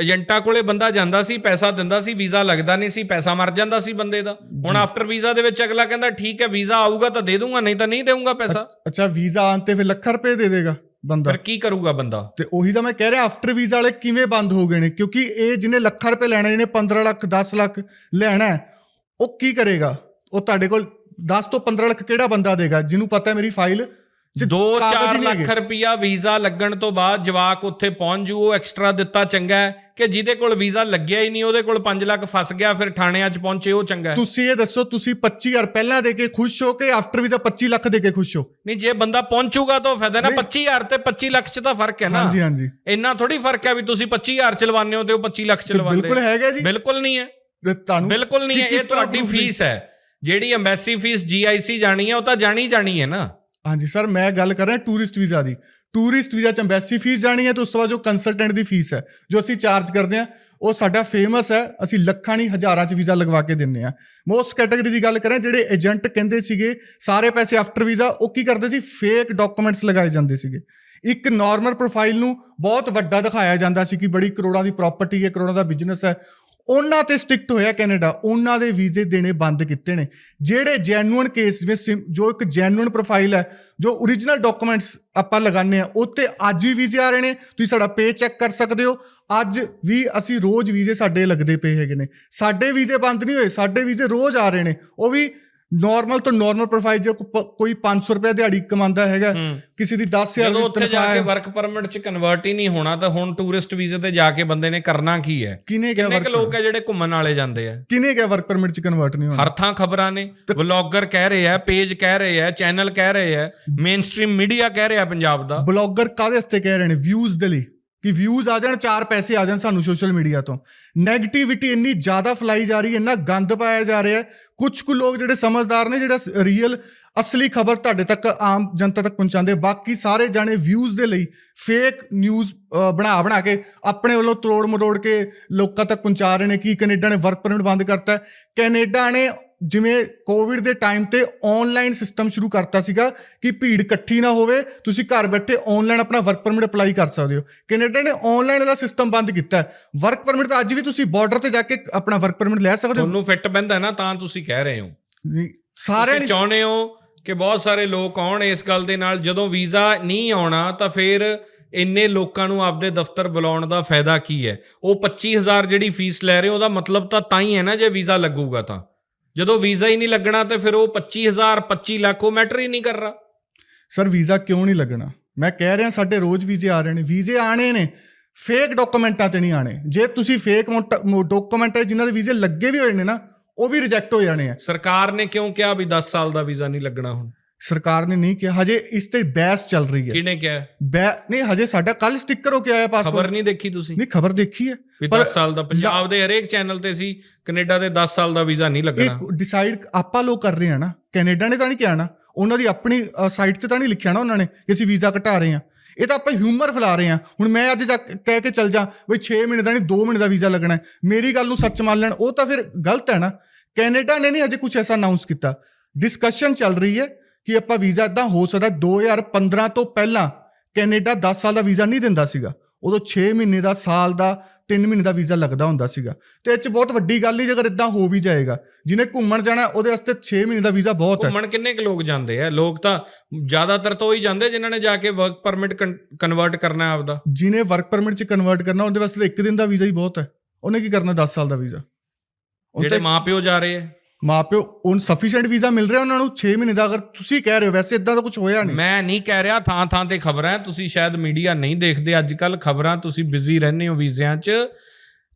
ਏਜੰਟਾਂ ਕੋਲੇ ਬੰਦਾ ਜਾਂਦਾ ਸੀ ਪੈਸਾ ਦਿੰਦਾ ਸੀ ਵੀਜ਼ਾ ਲੱਗਦਾ ਨਹੀਂ ਸੀ ਪੈਸਾ ਮਰ ਜਾਂਦਾ ਸੀ ਬੰਦੇ ਦਾ। ਹੁਣ ਆਫਟਰ ਵੀਜ਼ਾ ਦੇ ਵਿੱਚ ਅਗਲਾ ਕਹਿੰਦਾ ਠੀਕ ਹੈ ਵੀਜ਼ਾ ਆਊਗਾ ਤਾਂ ਦੇ ਦੂੰਗਾ ਨਹੀਂ ਤਾਂ ਨਹੀਂ ਦੇਊਂਗਾ ਪੈਸਾ। ਅੱਛਾ ਵੀਜ਼ਾ ਆਉਣ ਤੇ ਫਿਰ ਲੱਖ ਰੁਪਏ ਦੇ ਦੇਗਾ ਬੰਦਾ। ਫਿਰ ਕੀ ਕਰੂਗਾ ਬੰਦਾ? ਤੇ ਉਹੀ ਤਾਂ ਮੈਂ ਕਹਿ ਰਿਹਾ ਆਫਟਰ ਵੀਜ਼ਾ ਵਾਲੇ ਕਿਵੇਂ ਬੰਦ ਹੋ ਗਏ ਨੇ? ਕਿਉਂਕਿ ਇਹ ਜਿਹਨੇ ਲੱਖਾਂ ਰੁਪਏ ਲੈਣੇ ਜਿਹਨੇ 15 ਲੱਖ 10 ਲੱਖ ਲੈਣਾ ਉਹ ਕੀ ਕਰੇਗਾ? ਉਹ ਤੁਹਾਡੇ ਕੋਲ 10 ਤੋਂ 15 ਲੱਖ ਕਿਹੜਾ ਬੰਦਾ ਦੇਗਾ? ਜਿਹਨੂੰ ਪਤਾ ਹੈ ਮੇਰੀ ਫਾਈਲ 'ਚ 2-4 ਕਾਗਜ਼ ਹੀ ਨਹੀਂ ਲੱਖ। ਰੁਪਇਆ ਵੀਜ਼ਾ ਲੱਗਣ ਤੋਂ ਬਾਅਦ ਜਵਾਕ ਉੱਥੇ ਪਹੁੰਚ ਜੂ ਉਹ ਐਕਸਟਰਾ ਦਿੱਤਾ ਚੰਗਾ ਹੈ ਕਿ ਜਿਹਦੇ ਕੋਲ ਵੀਜ਼ਾ ਲੱਗਿਆ ਹੀ ਨਹੀਂ ਉਹਦੇ ਕੋਲ 5 ਲੱਖ ਫਸ ਗਿਆ ਫਿਰ ਥਾਣਿਆਂ 'ਚ ਪਹੁੰਚੇ ਉਹ ਚੰਗਾ ਹੈ। ਤੁਸੀਂ ਇਹ ਦੱਸੋ ਤੁਸੀਂ 25000 ਪਹਿਲਾਂ ਦੇ ਕੇ ਖੁਸ਼ ਹੋ ਕਿ ਆਫਟਰ ਵੀਜ਼ਾ 25 ਲੱਖ ਦੇ ਕੇ ਖੁਸ਼ ਹੋ? ਨਹੀਂ ਜੇ ਬੰਦਾ ਪਹੁੰਚੂਗਾ ਤਾਂ ਫਾਇਦਾ ਨਾ 25000 ਤੇ 25 ਲੱਖ 'ਚ ਤਾਂ ਫ਼ਰਕ ਹੈ ਨਾ। ਹਾਂਜੀ ਹਾਂਜੀ। ਇੰਨਾ ਥੋੜੀ ਫ਼ਰਕ ਹੈ ਵੀ ਤੁਸੀਂ 25000 ਚ ਲਵਾਉਂਦੇ ਹੋ ਤੇ ਉਹ 25 ਲੱਖ ਚ ਲਵਾਉਂਦੇ ਬਿਲਕੁਲ ਹੈਗਾ ਜੀ। ਬਿਲਕੁਲ ਨਹੀਂ ਹੈ। ਤੁਹਾਨੂੰ ਬਿਲਕੁਲ ਨਹੀਂ ਹੈ ਇਹ ਤੁਹਾਡੀ ਫੀਸ ਹੈ। ਜਿਹੜੀ ਐਮਬੈਸੀ ਫੀਸ ਜੀਆਈਸੀ ਜਾਣੀ ਹੈ ਉਹ ਤਾਂ ਜਾਣੀ ਜਾਣੀ ਹੈ ਨਾ। ਹਾਂਜੀ ਸਰ, ਮੈਂ ਗੱਲ ਕਰ ਰਿਹਾ ਟੂਰਿਸਟ ਵੀਜ਼ਾ ਦੀ। ਟੂਰਿਸਟ ਵੀਜ਼ਾ ਚ ਐਮਬੈਸੀ ਫੀਸ ਜਾਣੀ ਹੈ ਤੇ ਉਸ ਤੋਂ ਬਾਅਦ ਜੋ ਕੰਸਲਟੈਂਟ ਦੀ ਫੀਸ ਹੈ, ਜੋ ਅਸੀਂ ਚਾਰਜ ਕਰਦੇ ਹਾਂ, ਉਹ ਸਾਡਾ ਫੇਮਸ ਹੈ, ਅਸੀਂ ਲੱਖਾਂ ਨਹੀਂ ਹਜ਼ਾਰਾਂ ਚ ਵੀਜ਼ਾ ਲਗਵਾ ਕੇ ਦਿੰਨੇ ਆ ਉਸ ਕੈਟਾਗਰੀ ਦੀ ਗੱਲ ਕਰਾਂ, ਜਿਹੜੇ ਏਜੰਟ ਕਹਿੰਦੇ ਸੀਗੇ, ਸਾਰੇ ਪੈਸੇ ਆਫਟਰ ਵੀਜ਼ਾ ਉਹ ਕੀ ਕਰਦੇ ਸੀ? ਫੇਕ ਡਾਕੂਮੈਂਟਸ ਲਗਾਏ ਜਾਂਦੇ ਸੀਗੇ। ਇੱਕ ਨਾਰਮਲ ਪ੍ਰੋਫਾਈਲ ਨੂੰ ਬਹੁਤ ਵੱਡਾ ਦਿਖਾਇਆ ਜਾਂਦਾ ਸੀ ਕਿ ਬੜੀ ਕਰੋੜਾਂ ਦੀ ਪ੍ਰਾਪਰਟੀ ਹੈ, ਕਰੋੜਾਂ ਦਾ ਬਿਜ਼ਨਸ ਹੈ ਉਹਨਾਂ ਤੇ ਸਟ੍ਰਿਕਟ ਹੋਇਆ ਕੈਨੇਡਾ, ਉਹਨਾਂ ਦੇ ਵੀਜ਼ੇ ਦੇਣੇ ਬੰਦ ਕੀਤੇ ਨੇ। ਜਿਹੜੇ ਜੈਨੂਇਨ ਕੇਸ ਵਿੱਚ ਜੋ ਇੱਕ ਜੈਨੂਇਨ ਪ੍ਰੋਫਾਈਲ ਹੈ, ਜੋ origignal ਡਾਕੂਮੈਂਟਸ ਆਪਾਂ ਲਗਾਉਂਦੇ ਆ ਉੱਤੇ ਅੱਜ ਵੀ ਵੀਜ਼ੇ ਆ ਰਹੇ ਨੇ। ਤੁਸੀਂ ਸਾਡਾ ਪੇ ਚੈੱਕ ਕਰ ਸਕਦੇ ਹੋ। ਅੱਜ ਵੀ ਅਸੀਂ ਰੋਜ਼ ਵੀਜ਼ੇ ਸਾਡੇ ਲੱਗਦੇ ਪਏ ਹੈਗੇ ਨੇ। ਸਾਡੇ ਵੀਜ਼ੇ ਬੰਦ ਨਹੀਂ ਹੋਏ, ਸਾਡੇ ਵੀਜ਼ੇ ਰੋਜ਼ ਆ ਰਹੇ ਨੇ। ਉਹ ਵੀ ਨਾਰਮਲ ਤੋਂ ਨਾਰਮਲ ਪ੍ਰੋਫਾਈਲ ਜੇ ਕੋਈ 500 ਰੁਪਏ ਦਿਹਾੜੀ ਕਮਾਉਂਦਾ ਹੈਗਾ ਕਿਸੇ ਦੀ 10000 ਜਦੋਂ ਦੀ ਉੱਥੇ ਜਾ ਤਨਖਾਹ ਕੇ ਵਰਕ ਪਰਮਿਟ ਚ ਕਨਵਰਟ ਹੀ ਨਹੀਂ ਹੋਣਾ ਤਾਂ ਹੁਣ ਟੂਰਿਸਟ ਵੀਜ਼ੇ ਤੇ ਜਾ ਕੇ ਬੰਦੇ ਨੇ ਕਰਨਾ ਕੀ ਹੈ? ਕਿਨੇ ਕਿਹਾ ਵਰਕ ਲੋਕ ਹੈ ਜਿਹੜੇ ਘੁੰਮਣ ਵਾਲੇ ਜਾਂਦੇ ਆ? ਕਿਨੇ ਕਿਹਾ ਵਰਕ ਪਰਮਿਟ ਚ ਕਨਵਰਟ ਨਹੀਂ ਹੋਣਾ? ਹਰ ਥਾਂ ਖਬਰਾਂ ਨੇ ਵਲੌਗਰ ਕਹਿ ਰਹੇ ਆ ਪੇਜ ਕਹਿ ਰਹੇ ਆ ਚੈਨਲ ਕਹਿ ਰਹੇ ਆ ਮੇਨ ਸਟ੍ਰੀਮ ਮੀਡੀਆ ਕਹਿ ਰਿਹਾ ਪੰਜਾਬ ਦਾ। ਬਲੌਗਰ ਕਾਦੇ ਵਾਸਤੇ ਕਹਿ ਰਹੇ ਨੇ? ਵਿਊਜ਼ ਦੇ ਲਈ। ਕਿ ਵਿਊਜ਼ ਆ ਜਾਣ, ਚਾਰ ਪੈਸੇ ਆ ਜਾਣ ਸਾਨੂੰ ਸੋਸ਼ਲ ਮੀਡੀਆ ਤੋਂ। 네ਗੇਟਿਵਿਟੀ ਇੰਨੀ ਜ਼ਿਆਦਾ ਫੈਲਾਈ ਜਾ ਰਹੀ ਹੈ, ਇੰਨਾ ਗੰਦ ਪਾਇਆ ਜਾ ਰਿਹਾ ਹੈ। ਕੁਝ ਕੁ ਲੋਕ ਜਿਹੜੇ ਸਮਝਦਾਰ ਨੇ, ਜਿਹੜਾ ਰੀਅਲ ਅਸਲੀ ਖਬਰ ਤੁਹਾਡੇ ਤੱਕ ਆਮ ਜਨਤਾ ਤੱਕ ਪਹੁੰਚਾਉਂਦੇ ਬਾਕੀ ਸਾਰੇ ਜਾਣੇ ਵਿਊਜ਼ ਦੇ ਲਈ ਫੇਕ ਨਿਊਜ਼ ਬਣਾ ਬਣਾ ਕੇ ਆਪਣੇ ਵੱਲੋਂ ਤੋੜ ਮਰੋੜ ਕੇ ਲੋਕਾਂ ਤੱਕ ਪਹੁੰਚਾ ਰਹੇ ਨੇ ਕਿ ਕੈਨੇਡਾ ਨੇ ਵਰਕ ਪਰਮਿਟ ਬੰਦ ਕਰਤਾ ਕੈਨੇਡਾ ਨੇ ਜਿਵੇਂ ਕੋਵਿਡ ਦੇ ਟਾਈਮ ਤੇ ਆਨਲਾਈਨ ਸਿਸਟਮ ਸ਼ੁਰੂ ਕਰਤਾ ਸੀਗਾ ਕਿ ਭੀੜ ਇਕੱਠੀ ਨਾ ਹੋਵੇ ਤੁਸੀਂ ਘਰ ਬੈਠੇ ਆਨਲਾਈਨ ਆਪਣਾ ਵਰਕ ਪਰਮਿਟ ਅਪਲਾਈ ਕਰ ਸਕਦੇ ਹੋ। ਕੈਨੇਡਾ ਨੇ ਆਨਲਾਈਨ ਵਾਲਾ ਸਿਸਟਮ ਬੰਦ ਕੀਤਾ ਹੈ। ਵਰਕ ਪਰਮਿਟ ਤਾਂ ਅੱਜ ਵੀ ਤੁਸੀਂ ਬਾਰਡਰ ਤੇ ਜਾ ਕੇ ਆਪਣਾ ਵਰਕ ਪਰਮਿਟ ਲੈ ਸਕਦੇ ਹੋ। ਤੁਹਾਨੂੰ ਫਿੱਟ ਬੰਦਾ ਨਾ ਤਾਂ ਤੁਸੀਂ ਕਹਿ ਰਹੇ ਹੋ। ਨੇ ਚਾਹੁੰਦੇ ਹੋ ਕਿ ਬਹੁਤ ਸਾਰੇ ਲੋਕ ਆਉਣ ਇਸ ਗੱਲ ਦੇ ਨਾਲ। ਜਦੋਂ ਵੀਜ਼ਾ ਨਹੀਂ ਆਉਣਾ ਤਾਂ ਫਿਰ ਇੰਨੇ ਲੋਕਾਂ ਨੂੰ ਆਪਦੇ ਦਫ਼ਤਰ ਬੁਲਾਉਣ ਦਾ ਫਾਇਦਾ ਕੀ ਹੈ? ਉਹ 25000 ਜਿਹੜੀ ਫੀਸ ਲੈ ਰਹੇ ਹੋ ਉਹਦਾ ਮਤਲਬ ਤਾਂ ਤਾਂ ਹੀ ਹੈ ਨਾ ਜੇ ਵੀਜ਼ਾ ਲੱਗੂਗਾ ਤਾਂ। ਜਦੋਂ ਵੀਜ਼ਾ ਹੀ ਨਹੀਂ ਲੱਗਣਾ ਤੇ ਫਿਰ ਉਹ 25000 25 ਲੱਖ ਉਹ ਮੈਟਰ ਹੀ ਨਹੀਂ ਕਰ ਰਹਾ। ਸਰ ਵੀਜ਼ਾ ਕਿਉਂ ਨਹੀਂ ਲੱਗਣਾ? ਮੈਂ ਕਹਿ ਰਿਹਾ ਸਾਡੇ ਰੋਜ਼ ਵੀਜ਼ੇ ਆ ਰਹੇ ਨੇ। ਵੀਜ਼ੇ ਆਣੇ ਨੇ। ਫੇਕ ਡਾਕੂਮੈਂਟਾਂ ਤੇ ਨਹੀਂ ਆਣੇ। ਜੇ ਤੁਸੀਂ ਫੇਕ ਡਾਕੂਮੈਂਟ ਹੈ ਜਿਨ੍ਹਾਂ ਦੇ ਵੀਜ਼ੇ ਲੱਗੇ ਵੀ ਹੋਏ ਨੇ ਨਾ ਉਹ ਵੀ ਰਿਜੈਕਟ ਹੋ ਜਾਣੇ ਆ। ਸਰਕਾਰ ਨੇ ਕਿਉਂ ਕਿਹਾ ਵੀ 10 ਸਾਲ ਦਾ ਵੀਜ਼ਾ ਨਹੀਂ ਲੱਗਣਾ ਹੁਣ? ਸਰਕਾਰ ਨੇ ਨਹੀਂ ਕਿਹਾ। ਹਜੇ ਇਸ ਤੇ ਬਹਿਸ ਚੱਲ ਰਹੀ ਹੈ। ਕਿਹਨੇ ਕਿਹਾ? ਬੈ ਨਹੀਂ ਹਜੇ ਸਾਡਾ ਕੱਲ ਸਟicker ਹੋ ਕੇ ਆਇਆ ਖਬਰ ਪਾਸਪੋਰਟ ਨਹੀਂ ਦੇਖੀ ਤੁਸੀਂ? ਨਹੀਂ ਖਬਰ ਦੇਖੀ ਹੈ। ਵੀ ਪਰ 10 ਸਾਲ ਦਾ ਪੰਜਾਬ ਦੇ ਹਰੇਕ ਚੈਨਲ ਤੇ ਸੀ ਕੈਨੇਡਾ ਦੇ 10 ਸਾਲ ਦਾ ਵੀਜ਼ਾ ਨਹੀਂ ਲੱਗਣਾ। ਇਹ ਡਿਸਾਈਡ ਆਪਾਂ ਲੋਕ ਕਰ ਰਹੇ ਆ ਨਾ। ਕੈਨੇਡਾ ਨੇ ਤਾਂ ਨਹੀਂ ਕਿਹਾ ਨਾ। ਉਹਨਾਂ ਦੀ ਆਪਣੀ ਸਾਈਟ ਤੇ ਤਾਂ ਨਹੀਂ ਲਿਖਿਆ ਨਾ ਉਹਨਾਂ ਨੇ ਕਿ ਅਸੀਂ ਵੀਜ਼ਾ ਘਟਾ ਰਹੇ ਆ ਇਹ ਤਾਂ ਆਪਾਂ ਹਿਊਮਰ ਫੈਲਾ ਰਹੇ ਆ ਹੁਣ ਮੈਂ ਅੱਜ ਜਾ ਕਹਿ ਕੇ ਚੱਲ ਜਾ ਬਈ 6 ਮਹੀਨੇ ਦਾ ਨਹੀਂ 2 ਮਹੀਨੇ ਦਾ ਵੀਜ਼ਾ ਲੱਗਣਾ। ਮੇਰੀ ਗੱਲ ਨੂੰ ਸੱਚ ਮੰਨ ਲੈਣ ਉਹ ਤਾਂ ਫਿਰ ਗਲਤ ਹੈ ਨਾ। ਕੈਨੇਡਾ ਨੇ ਨਹੀਂ ਅਜੇ ਕੁਝ ਐਸਾ ਅਨਾਉਂਸ ਕੀਤਾ। ਡਿਸਕਸ਼ਨ ਚੱਲ ਰਹੀ ਹੈ। ਕਿ ਆਪਾਂ ਵੀਜ਼ਾ ਇਦਾਂ ਹੋ ਸਕਦਾ 2015 ਤੋਂ ਪਹਿਲਾਂ ਕੈਨੇਡਾ 10 ਸਾਲ ਦਾ ਵੀਜ਼ਾ ਨਹੀਂ ਦਿੰਦਾ ਸੀਗਾ। ਉਦੋਂ 6 ਮਹੀਨੇ ਦਾ ਸਾਲ ਦਾ 3 ਮਹੀਨੇ ਦਾ ਵੀਜ਼ਾ ਲੱਗਦਾ ਹੁੰਦਾ ਸੀਗਾ। ਤੇ ਇਹ ਚ ਬਹੁਤ ਵੱਡੀ ਗੱਲ ਹੀ ਜੇਕਰ ਇਦਾਂ ਹੋ ਵੀ ਜਾਏਗਾ ਜਿਹਨੇ ਘੁੰਮਣ ਜਾਣਾ ਉਹਦੇ ਵਾਸਤੇ 6 ਮਹੀਨੇ ਦਾ ਵੀਜ਼ਾ ਬਹੁਤ ਹੈ। ਘੁੰਮਣ ਕਿੰਨੇ ਕੁ ਲੋਕ ਜਾਂਦੇ ਆ? ਲੋਕ ਤਾਂ ਜ਼ਿਆਦਾਤਰ ਤਾਂ ਉਹੀ ਜਾਂਦੇ ਜਿਨ੍ਹਾਂ ਨੇ ਜਾ ਕੇ ਵਰਕ ਪਰਮਿਟ ਕਨਵਰਟ ਕਰਨਾ ਹੈ ਆਪਦਾ। ਜਿਹਨੇ ਵਰਕ ਪਰਮਿਟ ਚ ਕਨਵਰਟ ਕਰਨਾ ਉਹਦੇ ਵਾਸਤੇ ਤਾਂ ਇੱਕ ਦਿਨ ਦਾ ਵੀਜ਼ਾ ਹੀ ਬਹੁਤ ਹੈ। ਉਹਨੇ ਕੀ ਕਰਨਾ 10 ਸਾਲ ਦਾ ਵੀਜ਼ਾ? ਜਿਹੜੇ ਮਾਪਿਓ ਜਾ ਰਹੇ ਆ। ਮਾਪਿਓ ਉਹਨ ਸਫੀਸ਼ੀਐਂਟ ਵੀਜ਼ਾ ਮਿਲ ਰਿਹਾ ਉਹਨਾਂ ਨੂੰ? 6 ਮਹੀਨੇ ਦਾ ਅਗਰ ਤੁਸੀਂ ਕਹਿ ਰਹੇ ਹੋ ਵੈਸੇ ਇਦਾਂ ਦਾ ਕੁਝ ਹੋਇਆ ਨਹੀਂ। ਮੈਂ ਨਹੀਂ ਕਹਿ ਰਿਹਾ ਥਾਂ ਥਾਂ ਤੇ ਖਬਰਾਂ ਤੁਸੀਂ ਸ਼ਾਇਦ ਮੀਡੀਆ ਨਹੀਂ ਦੇਖਦੇ। ਅੱਜ ਕੱਲ ਖਬਰਾਂ ਤੁਸੀਂ ਬਿਜ਼ੀ ਰਹਿੰਦੇ ਹੋ ਵੀਜ਼ਿਆਂ 'ਚ।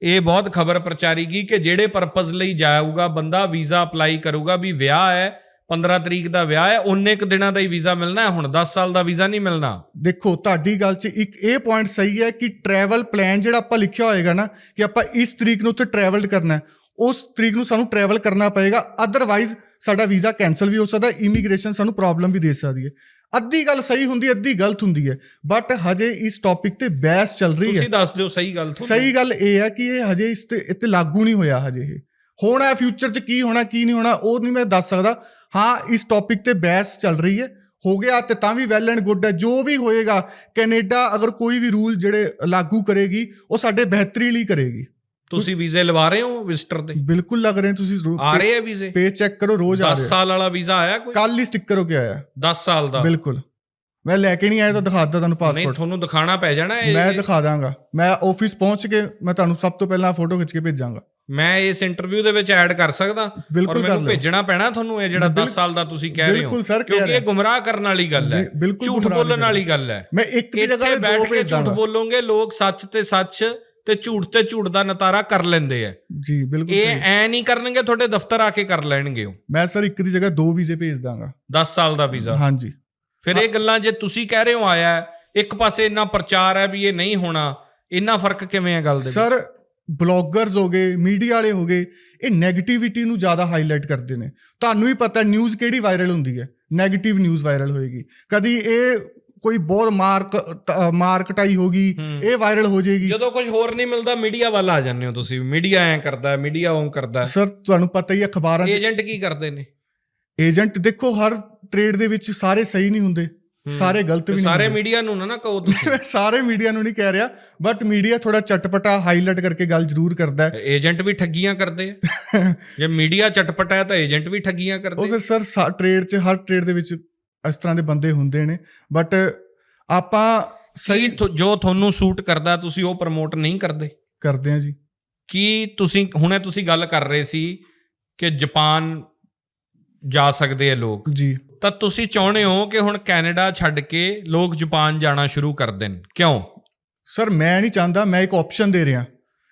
ਇਹ ਬਹੁਤ ਖਬਰ ਪ੍ਰਚਾਰੀ ਗਈ ਕਿ ਜਿਹੜੇ ਪਰਪਸ ਲਈ ਜਾਊਗਾ ਬੰਦਾ ਵੀਜ਼ਾ ਅਪਲਾਈ ਕਰੂਗਾ ਵੀ ਵਿਆਹ ਹੈ 15 ਤਰੀਕ ਦਾ ਵਿਆਹ ਹੈ ਉਨੇ ਕੁ ਦਿਨਾਂ ਦਾ ਹੀ ਵੀਜ਼ਾ ਮਿਲਣਾ ਹੈ ਹੁਣ 10 ਸਾਲ ਦਾ ਵੀਜ਼ਾ ਨਹੀਂ ਮਿਲਣਾ। ਦੇਖੋ ਤੁਹਾਡੀ ਗੱਲ 'ਚ ਇੱਕ ਇਹ ਪੁਆਇੰਟ ਸਹੀ ਹੈ ਕਿ ਟਰੈਵਲ ਪਲਾਨ ਜਿਹੜਾ ਆਪਾਂ ਲਿਖਿਆ ਹੋਏਗਾ ਨਾ ਕਿ ਆਪਾਂ ਇਸ ਤਰੀਕ ਨੂੰ ਉੱਥੇ ਟਰੈਵਲ ਕਰਨਾ ਹੈ। ਉਸ ਤਰੀਕ ਨੂੰ ਸਾਨੂੰ ਟਰੈਵਲ ਕਰਨਾ ਪਏਗਾ। ਅਦਰਵਾਈਜ਼ ਸਾਡਾ ਵੀਜ਼ਾ ਕੈਨਸਲ ਵੀ ਹੋ ਸਕਦਾ ਇਮੀਗ੍ਰੇਸ਼ਨ ਸਾਨੂੰ ਪ੍ਰੋਬਲਮ ਵੀ ਦੇ ਸਕਦੀ ਹੈ। ਅੱਧੀ ਗੱਲ ਸਹੀ ਹੁੰਦੀ ਅੱਧੀ ਗਲਤ ਹੁੰਦੀ ਹੈ। ਬਟ ਹਜੇ ਇਸ ਟੌਪਿਕ ਤੇ ਬਹਿਸ ਚੱਲ ਰਹੀ ਹੈ। ਤੁਸੀਂ ਦੱਸ ਦਿਓ ਸਹੀ ਗੱਲ ਤੁਹਾਨੂੰ। ਸਹੀ ਗੱਲ ਇਹ ਹੈ ਕਿ ਇਹ ਹਜੇ ਇਸ ਤੇ ਇੱਥੇ ਲਾਗੂ ਨਹੀਂ ਹੋਇਆ ਹਜੇ ਇਹ। ਹੋਣਾ ਫਿਊਚਰ 'ਚ ਕੀ ਹੋਣਾ ਕੀ ਨਹੀਂ ਹੋਣਾ ਉਹ ਨਹੀਂ ਮੈਂ ਦੱਸ ਸਕਦਾ। ਹਾਂ ਇਸ ਟੌਪਿਕ ਤੇ ਬਹਿਸ ਚੱਲ ਰਹੀ ਹੈ। ਹੋ ਗਿਆ ਤੇ ਤਾਂ ਵੀ ਵੈਲ ਐਂਡ ਗੁੱਡ ਹੈ। ਜੋ ਵੀ ਹੋਏਗਾ ਕੈਨੇਡਾ ਅਗਰ ਕੋਈ ਵੀ ਰੂਲ ਜਿਹੜੇ ਲਾਗੂ ਕਰੇਗੀ ਉਹ ਸਾਡੇ ਬਿਹਤਰੀ ਲਈ ਕਰੇਗੀ। ਤੁਸੀਂ ਵੀਜ਼ੇ ਲਵਾ ਰਹੇ ਹੋ ਵਿਜ਼ਟਰ ਦੇ ਬਿਲਕੁਲ ਲੱਗ ਰਹੇ ਤੁਸੀਂ ਆ ਰਹੇ ਆ ਵੀਜ਼ੇ? ਪੇ ਚੈੱਕ ਕਰੋ ਰੋਜ਼ ਆ 10 ਰਹੇ ਸਾਲ ਵਾਲਾ ਵੀਜ਼ਾ ਆਇਆ ਕੋਈ? ਕੱਲ ਹੀ ਸਟicker ਹੋ ਕੇ ਆਇਆ। 10 ਸਾਲ ਦਾ? ਬਿਲਕੁਲ। ਮੈਂ ਲੈ ਕੇ ਨਹੀਂ ਆਇਆ ਤਾਂ ਦਿਖਾ ਦਿੱਤਾ ਤੁਹਾਨੂੰ ਨਹੀਂ ਪਾਸਪੋਰਟ ਤੁਹਾਨੂੰ ਦਿਖਾਣਾ ਪੈ ਜਾਣਾ ਇਹ- ਮੈਂ ਦਿਖਾ ਦਾਂਗਾ। ਮੈਂ ਆਫਿਸ ਪਹੁੰਚ ਕੇ ਮੈਂ ਤੁਹਾਨੂੰ ਸਭ ਤੋਂ ਪਹਿਲਾਂ ਫੋਟੋ ਖਿੱਚ ਕੇ ਭੇਜਾਂਗਾ। ਮੈਂ ਇਸ ਇੰਟਰਵਿਊ ਦੇ ਵਿੱਚ ਐਡ ਕਰ ਸਕਦਾ ਬਿਲਕੁਲ ਔਰ ਮੈਨੂੰ। ਭੇਜਣਾ ਪੈਣਾ ਤੁਹਾਨੂੰ ਇਹ ਜਿਹੜਾ 10 ਸਾਲ ਦਾ ਤੁਸੀਂ ਕਹਿ ਰਹੇ ਹੋ। ਕਿਉਂਕਿ ਇਹ ਰਿਹਾ। ਗੁੰਮਰਾਹ ਕਰਨ ਵਾਲੀ ਗੱਲ ਹੈ। ਝੂਠ ਬੋਲਣ ਨਹੀਂ ਵਾਲੀ ਗੱਲ ਹੈ। ਮੈਂ ਇੱਕ ਜਗ੍ਹਾ ਤੇ ਬੈਠ ਕੇ ਝੂਠ ਬੋਲੋਗੇ ਲੋਕ ਸੱਚ ਤੇ ਸੱਚ ਤੇ ਝੂਠ ਤੇ ਝੂਠ ਦਾ ਨਤਾਰਾ ਕਰ ਲੈਂਦੇ ਆ ਜੀ ਬਿਲਕੁਲ ਇਹ ਐ ਨਹੀਂ ਕਰਨਗੇ ਤੁਹਾਡੇ ਦਫ਼ਤਰ ਆ ਕੇ ਕਰ ਲੈਣਗੇ ਉਹ। ਮੈਂ ਸਰ ਇੱਕ ਦੀ ਜਗ੍ਹਾ ਦੋ ਵੀਜ਼ੇ ਭੇਜ ਦਾਂਗਾ। 10 ਸਾਲ ਦਾ ਵੀਜ਼ਾ। ਹਾਂਜੀ। ਫਿਰ ਇਹ ਗੱਲਾਂ ਜੇ ਤੁਸੀਂ ਕਹਿ ਰਹੇ ਹੋ ਆਇਆ ਇੱਕ ਪਾਸੇ ਇੰਨਾ ਪ੍ਰਚਾਰ ਹੈ ਵੀ ਇਹ ਨਹੀਂ ਹੋਣਾ ਇੰਨਾ ਫ਼ਰਕ ਕਿਵੇਂ ਹੈ ਗੱਲ ਦੇ ਸਰ ਬਲੌਗਰਸ ਹੋ ਗਏ ਮੀਡੀਆ ਵਾਲੇ ਹੋ ਗਏ ਇਹ 네ਗੇਟਿਵਿਟੀ ਨੂੰ ਜ਼ਿਆਦਾ ਹਾਈਲਾਈਟ ਕਰਦੇ ਨੇ। ਤੁਹਾਨੂੰ ਹੀ ਪਤਾ ਨਿਊਜ਼ ਕਿਹੜੀ ਵਾਇਰਲ ਹੁੰਦੀ ਹੈ 네ਗੇਟਿਵ ਨਿਊਜ਼ ਵਾਇਰਲ ਹੋਏਗੀ। ਕਦੀ ਇਹ ਕੋਈ ਬਹੁਤ ਮਾਰਕ ਮਾਰਕਟਾਈ ਹੋਗੀ ਇਹ ਵਾਇਰਲ ਹੋ ਜਾਏਗੀ। ਜਦੋਂ ਕੁਝ ਹੋਰ ਨਹੀਂ ਮਿਲਦਾ ਮੀਡੀਆ ਵੱਲ ਆ ਜਾਂਦੇ ਹੋ ਤੁਸੀਂ। ਮੀਡੀਆ ਐ ਕਰਦਾ ਹੈ ਮੀਡੀਆ ਉਹ ਕਰਦਾ। ਸਰ ਤੁਹਾਨੂੰ ਪਤਾ ਹੀ ਹੈ ਅਖਬਾਰਾਂ ਏਜੰਟ ਕੀ ਕਰਦੇ ਨੇ? ਏਜੰਟ ਦੇਖੋ ਹਰ ਟ੍ਰੇਡ ਦੇ ਵਿੱਚ ਸਾਰੇ ਸਹੀ ਨਹੀਂ ਹੁੰਦੇ। ਸਾਰੇ ਗਲਤ ਵੀ ਨਹੀਂ ਸਾਰੇ ਮੀਡੀਆ ਨੂੰ ਨਾ ਨਾ ਕਹੋ ਤੁਸੀਂ। (laughs) ਸਾਰੇ ਮੀਡੀਆ ਨੂੰ ਨਹੀਂ ਕਹਿ ਰਿਹਾ ਬਟ ਮੀਡੀਆ ਥੋੜਾ ਚਟਪਟਾ ਹਾਈਲਾਈਟ ਕਰਕੇ ਗੱਲ ਜ਼ਰੂਰ ਕਰਦਾ ਹੈ। ਏਜੰਟ ਵੀ ਠੱਗੀਆਂ ਕਰਦੇ ਆ। (laughs) ਜੇ ਮੀਡੀਆ ਚਟਪਟਾ ਹੈ ਤਾਂ ਏਜੰਟ ਵੀ ਠੱਗੀਆਂ ਉਹ ਕਰਦੇ ਫਿਰ ਸਰ ਟ੍ਰੇਡ 'ਚ ਹਰ ਟ੍ਰੇਡ ਦੇ ਵਿੱਚ ਇਸ ਤਰ੍ਹਾਂ ਦੇ ਬੰਦੇ ਹੁੰਦੇ ਨੇ ਬਟ ਆਪਾਂ ਸਹੀ ਜੋ ਤੁਹਾਨੂੰ ਸੂਟ ਕਰਦਾ ਤੁਸੀਂ ਉਹ ਪ੍ਰਮੋਟ ਨਹੀਂ ਕਰਦੇ? ਕਰਦੇ ਆ ਜੀ। ਕੀ ਤੁਸੀਂ ਹੁਣੇ ਤੁਸੀਂ ਗੱਲ ਕਰ ਰਹੇ ਸੀ ਕਿ ਜਾਪਾਨ ਜਾ ਸਕਦੇ ਆ ਲੋਕ। ਜੀ। ਤਾਂ ਤੁਸੀਂ ਚਾਹੁੰਦੇ ਹੋ ਕਿ ਹੁਣ ਕੈਨੇਡਾ ਛੱਡ ਕੇ ਲੋਕ ਜਾਪਾਨ ਜਾਣਾ ਸ਼ੁਰੂ ਕਰ ਦੇਣ? ਕਿਉਂ? ਸਰ ਮੈਂ ਨਹੀਂ ਚਾਹੁੰਦਾ ਮੈਂ ਇੱਕ ਆਪਸ਼ਨ ਦੇ ਰਿਹਾ।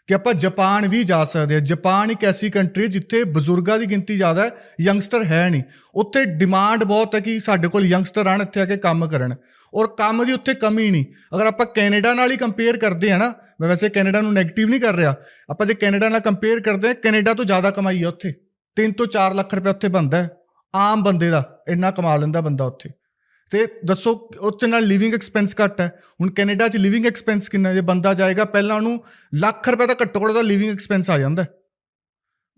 ਕਿ ਆਪਾਂ ਜਾਪਾਨ ਵੀ ਜਾ ਸਕਦੇ ਹਾਂ। ਜਾਪਾਨ ਇੱਕ ਐਸੀ ਕੰਟਰੀ ਜਿੱਥੇ ਬਜ਼ੁਰਗਾਂ ਦੀ ਗਿਣਤੀ ਜ਼ਿਆਦਾ ਹੈ ਯੰਗਸਟਰ ਹੈ ਨਹੀਂ। ਉੱਥੇ ਡਿਮਾਂਡ ਬਹੁਤ ਹੈ ਕਿ ਸਾਡੇ ਕੋਲ ਯੰਗਸਟਰ ਆਣ ਇੱਥੇ ਆ ਕੇ ਕੰਮ ਕਰਨ। ਔਰ ਕੰਮ ਦੀ ਉੱਥੇ ਕਮੀ ਨਹੀਂ। ਅਗਰ ਆਪਾਂ ਕੈਨੇਡਾ ਨਾਲ ਹੀ ਕੰਪੇਅਰ ਕਰਦੇ ਹਾਂ ਨਾ, ਮੈਂ ਵੈਸੇ ਕੈਨੇਡਾ ਨੂੰ 네ਗੇਟਿਵ ਨਹੀਂ ਕਰ ਰਿਹਾ। ਆਪਾਂ ਜੇ ਕੈਨੇਡਾ ਨਾਲ ਕੰਪੇਅਰ ਕਰਦੇ ਹਾਂ, ਕੈਨੇਡਾ ਤੋਂ ਜ਼ਿਆਦਾ ਕਮਾਈ ਹੈ ਉੱਥੇ। 3 ਤੋਂ 4 ਲੱਖ ਰੁਪਏ ਉੱਥੇ ਬਣਦਾ ਹੈ। ਆਮ ਬੰਦੇ ਦਾ, ਇੰਨਾ ਕਮਾ ਲੈਂਦਾ ਬੰਦਾ ਉੱਥੇ। ਤੇ ਦੱਸੋ ਉੱਥੇ ਨਾਲ ਲਿਵਿੰਗ ਐਕਸਪੈਂਸ ਘੱਟ ਹੈ। ਹੁਣ ਕੈਨੇਡਾ 'ਚ ਲਿਵਿੰਗ ਐਕਸਪੈਂਸ ਕਿੰਨਾ ਜੇ ਬੰਦਾ ਜਾਏਗਾ ਪਹਿਲਾਂ ਉਹਨੂੰ ਲੱਖ ਰੁਪਏ ਦਾ ਘੱਟੋ ਘੱਟ ਦਾ ਲਿਵਿੰਗ ਐਕਸਪੈਂਸ ਆ ਜਾਂਦਾ।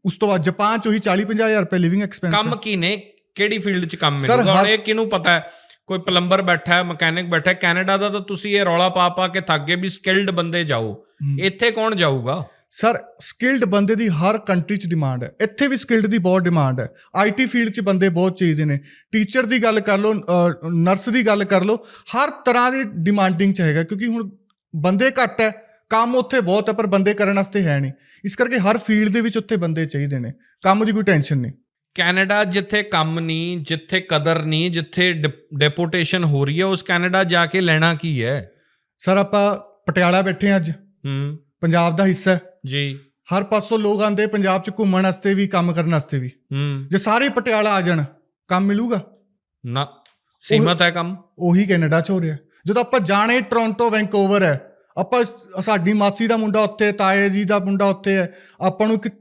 ਉਸ ਤੋਂ ਬਾਅਦ ਜਾਪਾਨ 'ਚ ਉਹੀ 40 ਹਜ਼ਾਰ ਰੁਪਏ ਲਿਵਿੰਗ ਐਕਸਪੈਂਸ ਕੰਮ ਕੀ ਨੇ? ਕਿਹੜੀ ਫੀਲਡ 'ਚ ਕੰਮ ਮਿਲੂਗਾ ਹੁਣ ਇਹ ਕਿਹਨੂੰ ਪਤਾ ਹੈ? ਕੋਈ ਪਲੰਬਰ ਬੈਠਾ ਹੈ ਮਕੈਨਿਕ ਬੈਠਾ ਹੈ। ਕੈਨੇਡਾ ਦਾ ਤਾਂ ਤੁਸੀਂ ਇਹ ਰੌਲਾ ਪਾ ਪਾ ਕੇ ਥੱਕ ਗਏ ਵੀ ਸਕਿਲਡ ਬੰਦੇ ਜਾਓ। ਇੱਥੇ ਕੌਣ ਜਾਊਗਾ? ਸਰ ਸਕਿਲਡ ਬੰਦੇ ਦੀ ਹਰ ਕੰਟਰੀ 'ਚ ਡਿਮਾਂਡ ਹੈ। ਇੱਥੇ ਵੀ ਸਕਿਲਡ ਦੀ ਬਹੁਤ ਡਿਮਾਂਡ ਹੈ। ਆਈਟੀ ਫੀਲਡ 'ਚ ਬੰਦੇ ਬਹੁਤ ਚਾਹੀਦੇ ਨੇ। ਟੀਚਰ ਦੀ ਗੱਲ ਕਰ ਲਓ ਨਰਸ ਦੀ ਗੱਲ ਕਰ ਲਓ ਹਰ ਤਰ੍ਹਾਂ ਦੀ ਡਿਮਾਂਡਿੰਗ 'ਚ ਹੈਗਾ ਕਿਉਂਕਿ ਹੁਣ ਬੰਦੇ ਘੱਟ ਹੈ ਕੰਮ ਉੱਥੇ ਬਹੁਤ ਹੈ ਪਰ ਬੰਦੇ ਕਰਨ ਵਾਸਤੇ ਹੈ ਨਹੀਂ। ਇਸ ਕਰਕੇ ਹਰ ਫੀਲਡ ਦੇ ਵਿੱਚ ਉੱਥੇ ਬੰਦੇ ਚਾਹੀਦੇ ਨੇ। ਕੰਮ ਦੀ ਕੋਈ ਟੈਨਸ਼ਨ ਨਹੀਂ। ਕੈਨੇਡਾ ਜਿੱਥੇ ਕੰਮ ਨਹੀਂ ਜਿੱਥੇ ਕਦਰ ਨਹੀਂ ਜਿੱਥੇ ਡੈਪੋਟੇਸ਼ਨ ਹੋ ਰਹੀ ਹੈ ਉਸ ਕੈਨੇਡਾ ਜਾ ਕੇ ਲੈਣਾ ਕੀ ਹੈ? ਸਰ ਆਪਾਂ ਪਟਿਆਲਾ ਬੈਠੇ ਅੱਜ। ਹੂੰ। ਪੰਜਾਬ ਦਾ ਹਿੱਸਾ ਹੈ। ਜੀ। ਹਰ ਪਾਸੋਂ ਲੋਕ ਆਂਦੇ ਪੰਜਾਬ 'ਚ ਘੁੰਮਣ ਵਾਸਤੇ ਵੀ ਕੰਮ ਕਰਨ ਵਾਸਤੇ ਵੀ। ਹੂੰ। ਜੇ ਸਾਰੇ ਪਟਿਆਲਾ ਆ ਜਾਣ ਕੰਮ ਮਿਲੂਗਾ? ਨਾ। ਸੀਮਤ ਹੈ ਕੰਮ। ਉਹੀ ਕੈਨੇਡਾ 'ਚ ਹੋ ਰਿਹਾ। ਜਦੋਂ ਆਪਾਂ ਜਾਣੇ ਟੋਰਾਂਟੋ ਵੈਂਕੂਵਰ ਹੈ ਆਪਾਂ ਸਾਡੀ ਮਾਸੀ ਦਾ ਮੁੰਡਾ ਉੱਥੇ ਤਾਏ ਜੀ ਦਾ ਮੁੰਡਾ ਉੱਥੇ ਹੈ ਆਪਾਂ ਨੂੰ ਇੱਕ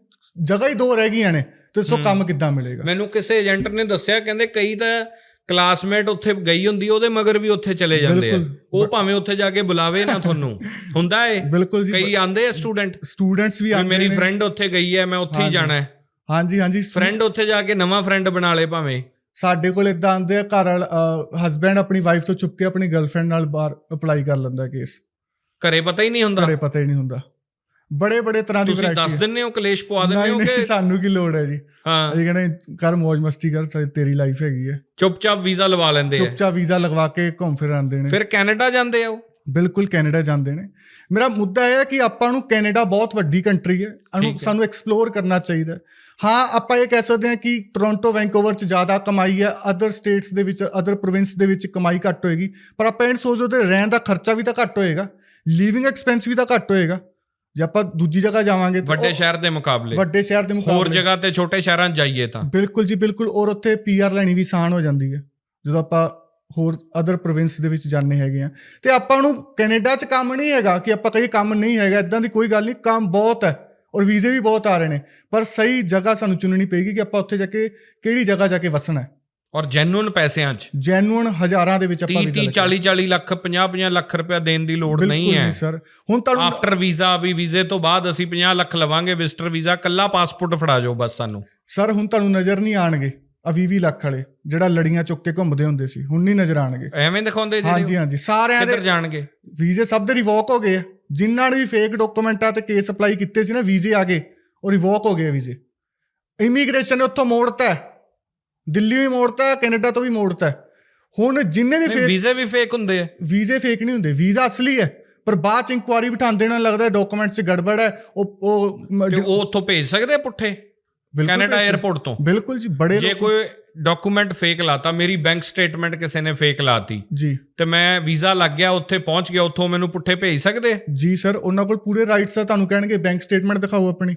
ਜਗ੍ਹਾ ਹੀ ਦੋ ਰਹਿ ਗਈਆਂ ਨੇ ਤੇ ਸੋ ਕੰਮ ਕਿੱਦਾਂ ਮਿਲੇਗਾ? ਮੈਨੂੰ ਕਿਸੇ ਏਜੰਟ ਨੇ ਦੱਸਿਆ ਕਹਿੰਦੇ ਕਈ ਤਾਂ ਕਲਾਸਮੇਟ ਉੱਥੇ ਗਈ ਹੁੰਦੀ ਉਹਦੇ ਮਗਰ ਵੀ ਉੱਥੇ ਚਲੇ ਜਾਂਦੇ ਆ। ਉਹ ਭਾਵੇਂ ਉੱਥੇ ਜਾ ਕੇ ਬੁਲਾਵੇ ਨਾ ਤੁਹਾਨੂੰ। ਹੁੰਦਾ ਏ? ਕਈ ਆਂਦੇ ਆ ਸਟੂਡੈਂਟ? ਸਟੂਡੈਂਟਸ ਵੀ ਆਉਂਦੇ ਮੇਰੀ ਫਰੈਂਡ ਉੱਥੇ ਗਈ ਹੈ ਮੈਂ ਉੱਥੇ ਹੀ। ਜਾਣਾ ਹੈ ਹਾਂਜੀ ਹਾਂਜੀ। ਫਰੈਂਡ ਉੱਥੇ ਜਾ ਕੇ ਨਵਾਂ ਫਰੈਂਡ ਬਣਾ ਲੇ ਭਾਵੇਂ। ਸਾਡੇ ਕੋਲ ਇਦਾਂ ਆਉਂਦੇ ਆ ਘਰ ਹਸਬੈਂਡ ਆਪਣੀ ਵਾਈਫ ਤੋਂ ਛੁਪ ਕੇ ਆਪਣੀ ਗਰਲਫ੍ਰੈਂਡ ਨਾਲ ਬਾਹਰ ਅਪਲਾਈ ਕਰ ਲੈਂਦਾ ਕੇਸ ਘਰੇ ਪਤਾ ਹੀ ਨਹੀਂ ਹੁੰਦਾ। ਘਰੇ ਪਤਾ ਹੀ ਨਹੀਂ ਹੁੰਦਾ। ਬੜੇ ਬੜੇ ਤਰ੍ਹਾਂ ਦੀ ਤੁਸੀਂ ਦੱਸ ਵੈਰਾਈਟੀ ਦਿੰਦੇ ਹੋ ਕਲੇਸ਼ ਪਵਾ ਦਿੰਦੇ ਨਹੀਂ ਹੋ ਕਿ ਸਾਨੂੰ ਕੀ ਲੋੜ ਹੈ ਜੀ? ਹਾਂ। ਅਸੀਂ ਕਹਿੰਦੇ ਕਰ ਮौज ਮਸਤੀ ਕਰ ਤੇਰੀ ਲਾਈਫ ਹੈਗੀ ਹੈ। ਚੁੱਪਚਾਪ ਵੀਜ਼ਾ ਲਵਾ ਲੈਂਦੇ ਆ। ਚੁੱਪਚਾਪ ਵੀਜ਼ਾ ਲਗਵਾ ਕੇ ਘੁੰਮ ਫਿਰ ਆਉਂਦੇ ਨੇ। ਫਿਰ ਕੈਨੇਡਾ ਜਾਂਦੇ ਆ ਉਹ? ਬਿਲਕੁਲ ਕੈਨੇਡਾ ਜਾਂਦੇ ਨੇ। ਮੇਰਾ ਮੁੱਦਾ ਇਹ ਹੈ ਕਿ ਆਪਾਂ ਨੂੰ ਕੈਨੇਡਾ ਬਹੁਤ ਵੱਡੀ ਕੰਟਰੀ ਹੈ। ਸਾਨੂੰ ਐਕਸਪਲੋਰ ਕਰਨਾ ਚਾਹੀਦਾ ਹੈ। ਆਪਾਂ ਇਹ ਕਹਿ ਸਕਦੇ ਹਾਂ ਕਿ ਟੋਰਾਂਟੋ ਵੈਂਕੂਵਰ ਚ ਜ਼ਿਆਦਾ ਕਮਾਈ ਹੈ। ਅਦਰ ਸਟੇਟਸ ਦੇ ਵਿੱਚ ਅਦਰ ਪ੍ਰੋਵਿੰਸ ਦੇ ਵਿੱਚ ਕਮਾਈ ਘੱਟ ਹੋਏਗੀ। ਪਰ ਆਪਾਂ ਇਹ ਸੋਚਦੇ ਤੇ ਰਹਿਣ ਦਾ ਖਰਚਾ ਵੀ ਤਾਂ ਘੱਟ ਹੋਏਗਾ। ਲਿਵਿੰਗ ਐਕਸਪੈਂਸ ਵੀ ਤਾਂ ਘੱਟ ਹੋਏਗਾ। ਜੇ ਆਪਾਂ ਦੂਜੀ ਜਗ੍ਹਾ ਜਾਵਾਂਗੇ ਤਾਂ ਵੱਡੇ ਸ਼ਹਿਰ ਦੇ ਮੁਕਾਬਲੇ। ਵੱਡੇ ਸ਼ਹਿਰ ਦੇ ਹੋਰ ਮੁਕਾਬਲੇ ਜਗ੍ਹਾ ਤੇ ਛੋਟੇ ਸ਼ਹਿਰਾਂ 'ਚ ਜਾਈਏ ਤਾਂ। ਬਿਲਕੁਲ ਜੀ ਬਿਲਕੁਲ। ਔਰ ਉੱਥੇ ਪੀਆਰ ਲੈਣੀ ਵੀ ਆਸਾਨ ਹੋ ਜਾਂਦੀ ਹੈ। ਜਦੋਂ ਆਪਾਂ ਹੋਰ ਅਦਰ ਪ੍ਰੋਵਿੰਸ ਦੇ ਵਿੱਚ ਜਾਂਦੇ ਹੈਗੇ ਆ ਤੇ ਆਪਾਂ ਨੂੰ ਕੈਨੇਡਾ 'ਚ ਕੰਮ ਨਹੀਂ ਹੈਗਾ ਕਿ ਆਪਾਂ ਕਹੀਏ ਕੰਮ ਨਹੀਂ ਹੈਗਾ। ਇਦਾਂ ਦੀ ਕੋਈ ਗੱਲ ਨਹੀਂ ਕੰਮ ਬਹੁਤ ਹੈ ਔਰ ਵੀਜ਼ੇ ਵੀ ਬਹੁਤ ਆ ਰਹੇ ਨੇ। ਪਰ ਸਹੀ ਜਗ੍ਹਾ ਸਾਨੂੰ ਚੁਣਨੀ ਪਏਗੀ ਕਿ ਆਪਾਂ ਉੱਥੇ ਜਾ ਕੇ ਕਿਹੜੀ ਜਗ੍ਹਾ ਜਾ ਕੇ ਵਸਣਾ ਹੈ। ਔਰ ਜੈਨੂਨ ਪੈਸਿਆਂ 'ਚ। ਜੈਨੂਨ ਹਜ਼ਾਰਾਂ ਦੇ ਵਿੱਚ 30 ਆਪਾਂ ਵੀਜ਼ਾ 30 40 40 ਲੱਖ 50 50 ਲੱਖ ਰੁਪਇਆ ਦੇਣ ਦੀ ਲੋੜ ਨਹੀਂ ਹੈ। ਸਰ। ਹੁਣ ਤੁਹਾਨੂੰ ਆਫਟਰ ਵੀਜ਼ਾ ਵੀ ਵੀਜ਼ੇ ਤੋਂ ਬਾਅਦ ਅਸੀਂ 50 ਲੱਖ ਲਵਾਂਗੇ ਵਿਜ਼ਟਰ ਵੀਜ਼ਾ ਕੱਲਾ ਪਾਸਪੋਰਟ ਫੜਾ ਜਾਓ ਬਸ ਸਾਨੂੰ। ਸਰ ਹੁਣ ਤੁਹਾਨੂੰ ਨਜ਼ਰ ਨਹੀਂ ਆਣਗੇ ਆ 20 ਲੱਖ ਵਾਲੇ ਜਿਹੜਾ ਲੜੀਆਂ ਚੁੱਕ ਕੇ ਘੁੰਮਦੇ ਹੁੰਦੇ ਸੀ ਹੁਣ ਨਹੀਂ ਨਜ਼ਰ ਆਣਗੇ। ਐਵੇਂ ਦਿਖਾਉਂਦੇ ਹਾਂਜੀ ਜਿਹੜੇ ਹਾਂਜੀ ਸਾਰਿਆਂ ਕਿੱਧਰ ਦੇ ਜਾਣਗੇ? ਵੀਜ਼ੇ ਸਭ ਦੇ ਰਿਵੋਕ ਹੋ ਗਏ ਆ। ਜਿਨ੍ਹਾਂ ਨੇ ਵੀ ਫੇਕ ਡਾਕੂਮੈਂਟਾਂ ਤੇ ਕੇਸ ਅਪਲਾਈ ਕੀਤੇ ਸੀ ਨਾ ਵੀਜ਼ੇ ਆ ਗਏ ਉਹ ਰਿਵੋਕ ਹੋ ਗਏ ਵੀਜ਼ੇ। ਇਮੀਗ੍ਰੇਸ਼ਨ ਨੇ ਉੱਥੋਂ ਮੋੜਤਾ। ਦਿੱਲੀ ਵੀ ਮੋੜਤਾ ਕੈਨੇਡਾ ਤੋਂ ਵੀ ਮੋੜਤਾ। ਹੁਣ ਜਿੰਨੇ ਵੀ ਫੇਕ ਵੀਜ਼ੇ ਵੀ ਫੇਕ ਹੁੰਦੇ ਆ। ਵੀਜ਼ੇ ਫੇਕ ਨਹੀਂ ਹੁੰਦੇ ਵੀਜ਼ਾ ਅਸਲੀ ਹੈ। ਪਰ ਬਾਅਦ ਚ ਇਨਕੁਆਰੀ ਬਿਠਾਉਂਦੇ ਨਾਲ ਲੱਗਦਾ ਡਾਕੂਮੈਂਟਸ 'ਚ ਗੜਬੜ ਹੈ ਉਹ ਉਹ ਤੇ ਉਹ ਉੱਥੋਂ ਭੇਜ ਸਕਦੇ ਆ ਪੁੱਠੇ? ਕੈਨੇਡਾ 에ਅਰਪੋਰਟ ਤੋਂ। ਬਿਲਕੁਲ ਜੀ ਬੜੇ ਜੇ ਕੋਈ ਡਾਕੂਮੈਂਟ ਫੇਕ ਲਾਤਾ ਮੇਰੀ ਬੈਂਕ ਸਟੇਟਮੈਂਟ ਕਿਸੇ ਨੇ ਫੇਕ ਲਾਤੀ ਜੀ। ਤੇ ਮੈਂ ਵੀਜ਼ਾ ਲੱਗ ਗਿਆ ਉੱਥੇ ਪਹੁੰਚ ਗਿਆ ਉੱਥੋਂ ਮੈਨੂੰ ਪੁੱਠੇ ਭੇਜ ਸਕਦੇ? ਜੀ ਸਰ ਉਹਨਾਂ ਕੋਲ ਪੂਰੇ ਰਾਈਟਸ ਆ ਤੁਹਾਨੂੰ ਕਹਿਣਗੇ ਬੈਂਕ ਸਟੇਟਮੈਂਟ ਦਿਖਾਓ ਆਪਣੀ।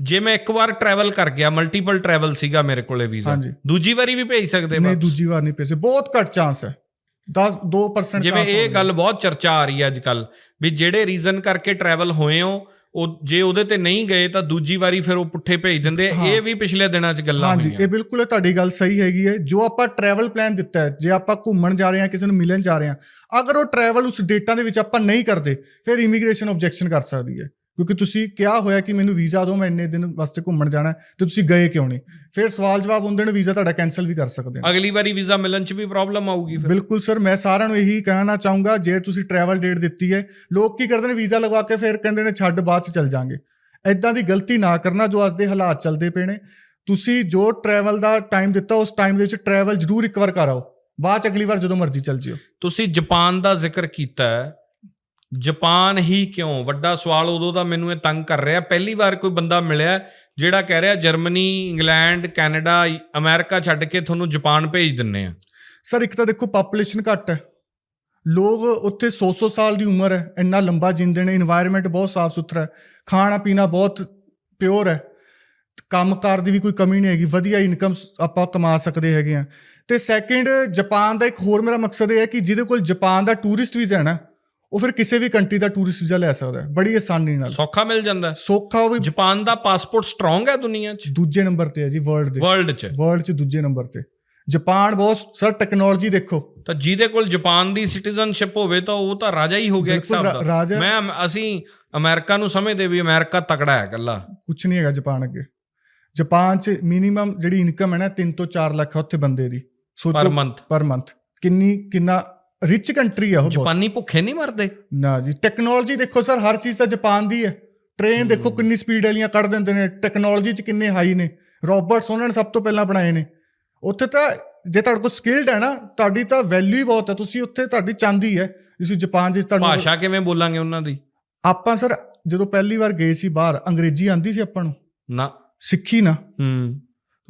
ਜੇ ਮੈਂ ਇੱਕ ਵਾਰ ਟਰੈਵਲ ਕਰ ਗਿਆ ਮਲਟੀਪਲ ਟਰੈਵਲ ਸੀਗਾ ਮੇਰੇ ਕੋਲੇ ਵੀਜ਼ਾ ਹਾਂਜੀ। ਦੂਜੀ ਵਾਰੀ ਵੀ ਭੇਜ ਸਕਦੇ ਨਹੀਂ? ਦੂਜੀ ਵਾਰ ਨਹੀਂ ਪੈਸੇ ਬਹੁਤ ਘੱਟ ਚਾਂਸ ਹੈ 10 2% ਜਿਵੇਂ chance ਇਹ। ਗੱਲ ਬਹੁਤ ਚਰਚਾ ਆ ਰਹੀ ਹੈ ਅੱਜ ਕੱਲ ਵੀ ਜਿਹੜੇ ਰੀਜ਼ਨ ਕਰਕੇ ਟਰੈਵਲ ਹੋਏ ਹੋ ਉਹ ਜੇ ਉਹਦੇ ਤੇ ਨਹੀਂ ਗਏ ਤਾਂ ਦੂਜੀ ਵਾਰੀ ਫਿਰ ਉਹ ਪੁੱਠੇ ਭੇਜ ਦਿੰਦੇ। ਇਹ ਵੀ ਪਿਛਲੇ ਦਿਨਾਂ 'ਚ ਗੱਲਾਂ ਹਾਂਜੀ ਹੋਈਆਂ ਇਹ ਬਿਲਕੁਲ ਤੁਹਾਡੀ ਗੱਲ ਸਹੀ ਹੈਗੀ ਹੈ ਜੋ ਆਪਾਂ ਟਰੈਵਲ ਪਲਾਨ ਦਿੱਤਾ ਹੈ ਜੇ ਆਪਾਂ ਘੁੰਮਣ ਜਾ ਰਹੇ ਹਾਂ ਕਿਸੇ ਨੂੰ ਮਿਲਣ ਜਾ ਰਹੇ ਹਾਂ ਅਗਰ ਉਹ ਟਰੈਵਲ ਉਸ ਡੇਟਾਂ ਦੇ ਵਿੱਚ ਆਪਾਂ ਨਹੀਂ ਕਰਦੇ ਫਿਰ ਇਮੀਗ੍ਰੇਸ਼ਨ ਆਬਜੈਕਸ਼ਨ ਕਰ ਸਕਦੀ ਹੈ ਕਿਉਂਕਿ ਤੁਸੀਂ ਕਿਹਾ ਹੋਇਆ ਕਿ ਮੈਨੂੰ ਵੀਜ਼ਾ ਦਿਓ ਮੈਂ ਇੰਨੇ ਦਿਨ ਵਾਸਤੇ ਘੁੰਮਣ ਜਾਣਾ ਤੇ ਤੁਸੀਂ ਗਏ ਕਿਉਂ ਨਹੀਂ? ਫਿਰ ਸਵਾਲ ਜਵਾਬ ਹੁੰਦੇ ਨੇ ਵੀਜ਼ਾ ਤੁਹਾਡਾ ਕੈਨਸਲ ਵੀ ਕਰ ਸਕਦੇ ਨੇ। ਅਗਲੀ ਵਾਰੀ ਵੀਜ਼ਾ ਮਿਲਣ 'ਚ ਵੀ ਪ੍ਰੋਬਲਮ ਆਊਗੀ ਫਿਰ। ਬਿਲਕੁਲ ਸਰ ਮੈਂ ਸਾਰਿਆਂ ਨੂੰ ਇਹੀ ਕਹਿਣਾ ਚਾਹੂੰਗਾ ਜੇ ਤੁਸੀਂ ਟਰੈਵਲ ਡੇਟ ਦਿੱਤੀ ਹੈ ਲੋਕ ਕੀ ਕਰਦੇ ਨੇ ਵੀਜ਼ਾ ਲਗਵਾ ਕੇ ਫਿਰ ਕਹਿੰਦੇ ਨੇ ਛੱਡ ਬਾਅਦ ਚ ਚੱਲ ਜਾਾਂਗੇ। ਐਦਾਂ ਦੀ ਗਲਤੀ ਨਾ ਕਰਨਾ ਜੋ ਅੱਜ ਦੇ ਹਾਲਾਤ ਚੱਲਦੇ ਪਏ ਨੇ। ਤੁਸੀਂ ਜੋ ਟਰੈਵਲ ਦਾ ਟਾਈਮ ਦਿੱਤਾ ਉਸ ਟਾਈਮ ਦੇ ਵਿੱਚ ਟਰੈਵਲ ਜ਼ਰੂਰ ਇੱਕ ਵਾਰ ਕਰਾਓ ਬਾਅਦ ਚ ਅਗਲੀ ਵਾਰ ਜਦੋਂ ਮਰਜ਼ੀ ਚੱਲ ਜਿਓ। ਤੁਸੀਂ ਜਾਪਾਨ ਦਾ ਜ਼ਿਕਰ ਕੀਤਾ ਹੈ ਜਾਪਾਨ ਹੀ ਕਿਉਂ? ਵੱਡਾ ਸਵਾਲ ਉਦੋਂ ਦਾ ਮੈਨੂੰ ਇਹ ਤੰਗ ਕਰ ਰਿਹਾ। ਪਹਿਲੀ ਵਾਰ ਕੋਈ ਬੰਦਾ ਮਿਲਿਆ ਜਿਹੜਾ ਕਹਿ ਰਿਹਾ, ਜਰਮਨੀ, ਇੰਗਲੈਂਡ, ਕੈਨੇਡਾ, ਅਮਰੀਕਾ ਛੱਡ ਕੇ ਤੁਹਾਨੂੰ ਜਾਪਾਨ ਭੇਜ ਦਿੰਨੇ ਆ। ਸਰ, ਇੱਕ ਤਾਂ ਦੇਖੋ ਪੋਪੂਲੇਸ਼ਨ ਘੱਟ ਹੈ। ਲੋਕ ਉੱਥੇ 100-100 ਸਾਲ ਦੀ ਉਮਰ ਹੈ, ਇੰਨਾ ਲੰਬਾ ਜਿੰਦੇ ਨੇ এনवायरमेंट ਬਹੁਤ ਸਾਫ਼ ਸੁਥਰਾ ਹੈ ਖਾਣਾ ਪੀਣਾ ਬਹੁਤ ਪਿਓਰ ਹੈ ਕੰਮ ਕੰਮਕਾਰ ਦੀ ਵੀ ਕੋਈ ਕਮੀ ਨਹੀਂ ਹੈਗੀ, ਵਧੀਆ ਇਨਕਮ ਆਪਾਂ ਕਮਾ ਸਕਦੇ ਹੈਗੇ ਆ। ਤੇ ਸੈਕਿੰਡ ਜਾਪਾਨ ਦਾ ਇੱਕ ਹੋਰ ਮੇਰਾ ਮਕਸਦ ਇਹ ਹੈ ਕਿ ਜਿਹਦੇ ਕੋਲ ਜਾਪਾਨ ਦਾ ਟੂਰਿਸਟ ਵੀਜ਼ਾ ਹੈ ਨਾ ਉਹ ਫਿਰ ਕਿਸੇ ਵੀ ਕੰਟਰੀ ਦਾ ਟੂਰਿਸਟ ਵੀਜ਼ਾ ਲੈ ਸਕਦਾ ਹੈ ਬੜੀ ਆਸਾਨੀ ਨਾਲ। ਸੌਖਾ ਮਿਲ ਜਾਂਦਾ ਹੈ। ਸੌਖਾ ਉਹ ਵੀ ਜਾਪਾਨ ਦਾ ਪਾਸਪੋਰਟ ਸਟਰੋਂਗ ਹੈ ਦੁਨੀਆ 'ਚ? ਦੂਜੇ ਨੰਬਰ ਤੇ ਹੈ ਜੀ ਵਰਲਡ ਦੇ। ਵਰਲਡ 'ਚ। ਵਰਲਡ 'ਚ ਦੂਜੇ ਨੰਬਰ ਤੇ। ਜਾਪਾਨ ਬਹੁਤ ਸਰ ਟੈਕਨੋਲੋਜੀ ਦੇਖੋ। ਤਾਂ ਜਿਹਦੇ ਕੋਲ ਜਾਪਾਨ ਦੀ ਸਿਟੀਜ਼ਨਸ਼ਿਪ ਹੋਵੇ ਤਾਂ ਉਹ ਤਾਂ ਰਾਜਾ ਹੀ ਹੋ ਗਿਆ ਇੱਕ ਬਿਲਕੁਲ ਹਿਸਾਬ ਰਾ- ਦਾ। ਰਾਜਾ- ਮੈਂ ਅਸੀਂ ਅਮਰੀਕਾ ਨੂੰ ਸਮਝਦੇ ਵੀ ਅਮਰੀਕਾ ਤਕੜਾ ਹੈ ਗੱਲਾ ਕੁਝ ਨਹੀਂ ਹੈਗਾ ਜਾਪਾਨ ਅੱਗੇ। ਜਾਪਾਨ 'ਚ ਮਿਨੀਮਮ ਜਿਹੜੀ ਇਨਕਮ ਹੈ ਨਾ 3 ਤੋਂ 4 ਲੱਖ ਉੱਥੇ ਬੰਦੇ ਦੀ। ਪਰ ਮੰਥ ਪਰ ਮੰਥ ਕਿੰਨੀ ਕਿੰਨਾ ਰਿਚ ਕੰਟਰੀ ਆ ਉਹ ਬਹੁਤ। ਜਾਪਾਨੀ ਭੁੱਖੇ ਨਹੀਂ ਮਰਦੇ? ਨਾ ਜੀ ਟੈਕਨੋਲੋਜੀ ਦੇਖੋ ਸਰ ਹਰ ਚੀਜ਼ ਤਾਂ ਜਾਪਾਨ ਦੀ ਹੈ। ਟ੍ਰੇਨ ਦੇਖੋ ਕਿੰਨੀ ਸਪੀਡ ਵਾਲੀਆਂ ਕੱਢ ਦਿੰਦੇ ਨੇ। ਟੈਕਨੋਲੋਜੀ 'ਚ ਕਿੰਨੇ ਹਾਈ ਨੇ। ਰੋਬੋਟਸ ਉਹਨਾਂ ਨੇ ਸਭ ਤੋਂ ਪਹਿਲਾਂ ਬਣਾਏ ਨੇ। ਉੱਥੇ ਤਾਂ ਜੇ ਤੁਹਾਡੇ ਕੋਲ ਸਕਿਲਡ ਹੈ ਨਾ ਤੁਹਾਡੀ ਤਾਂ ਵੈਲਿਊ ਹੀ ਬਹੁਤ ਹੈ। ਤੁਸੀਂ ਉੱਥੇ ਤੁਹਾਡੀ ਚਾਂਦੀ ਹੈ। ਤੁਸੀਂ ਜਾਪਾਨ 'ਚ ਤੁਹਾਨੂੰ ਭਾਸ਼ਾ ਕਿਵੇਂ ਬੋਲਾਂਗੇ ਉਹਨਾਂ ਦੀ? ਆਪਾਂ ਸਰ ਜਦੋਂ ਪਹਿਲੀ ਵਾਰ ਗਏ ਸੀ ਬਾਹਰ ਅੰਗਰੇਜ਼ੀ ਆਂਦੀ ਸੀ ਆਪਾਂ ਨੂੰ। ਨਾ। ਸਿੱਖੀ ਨਾ। ਹੂੰ।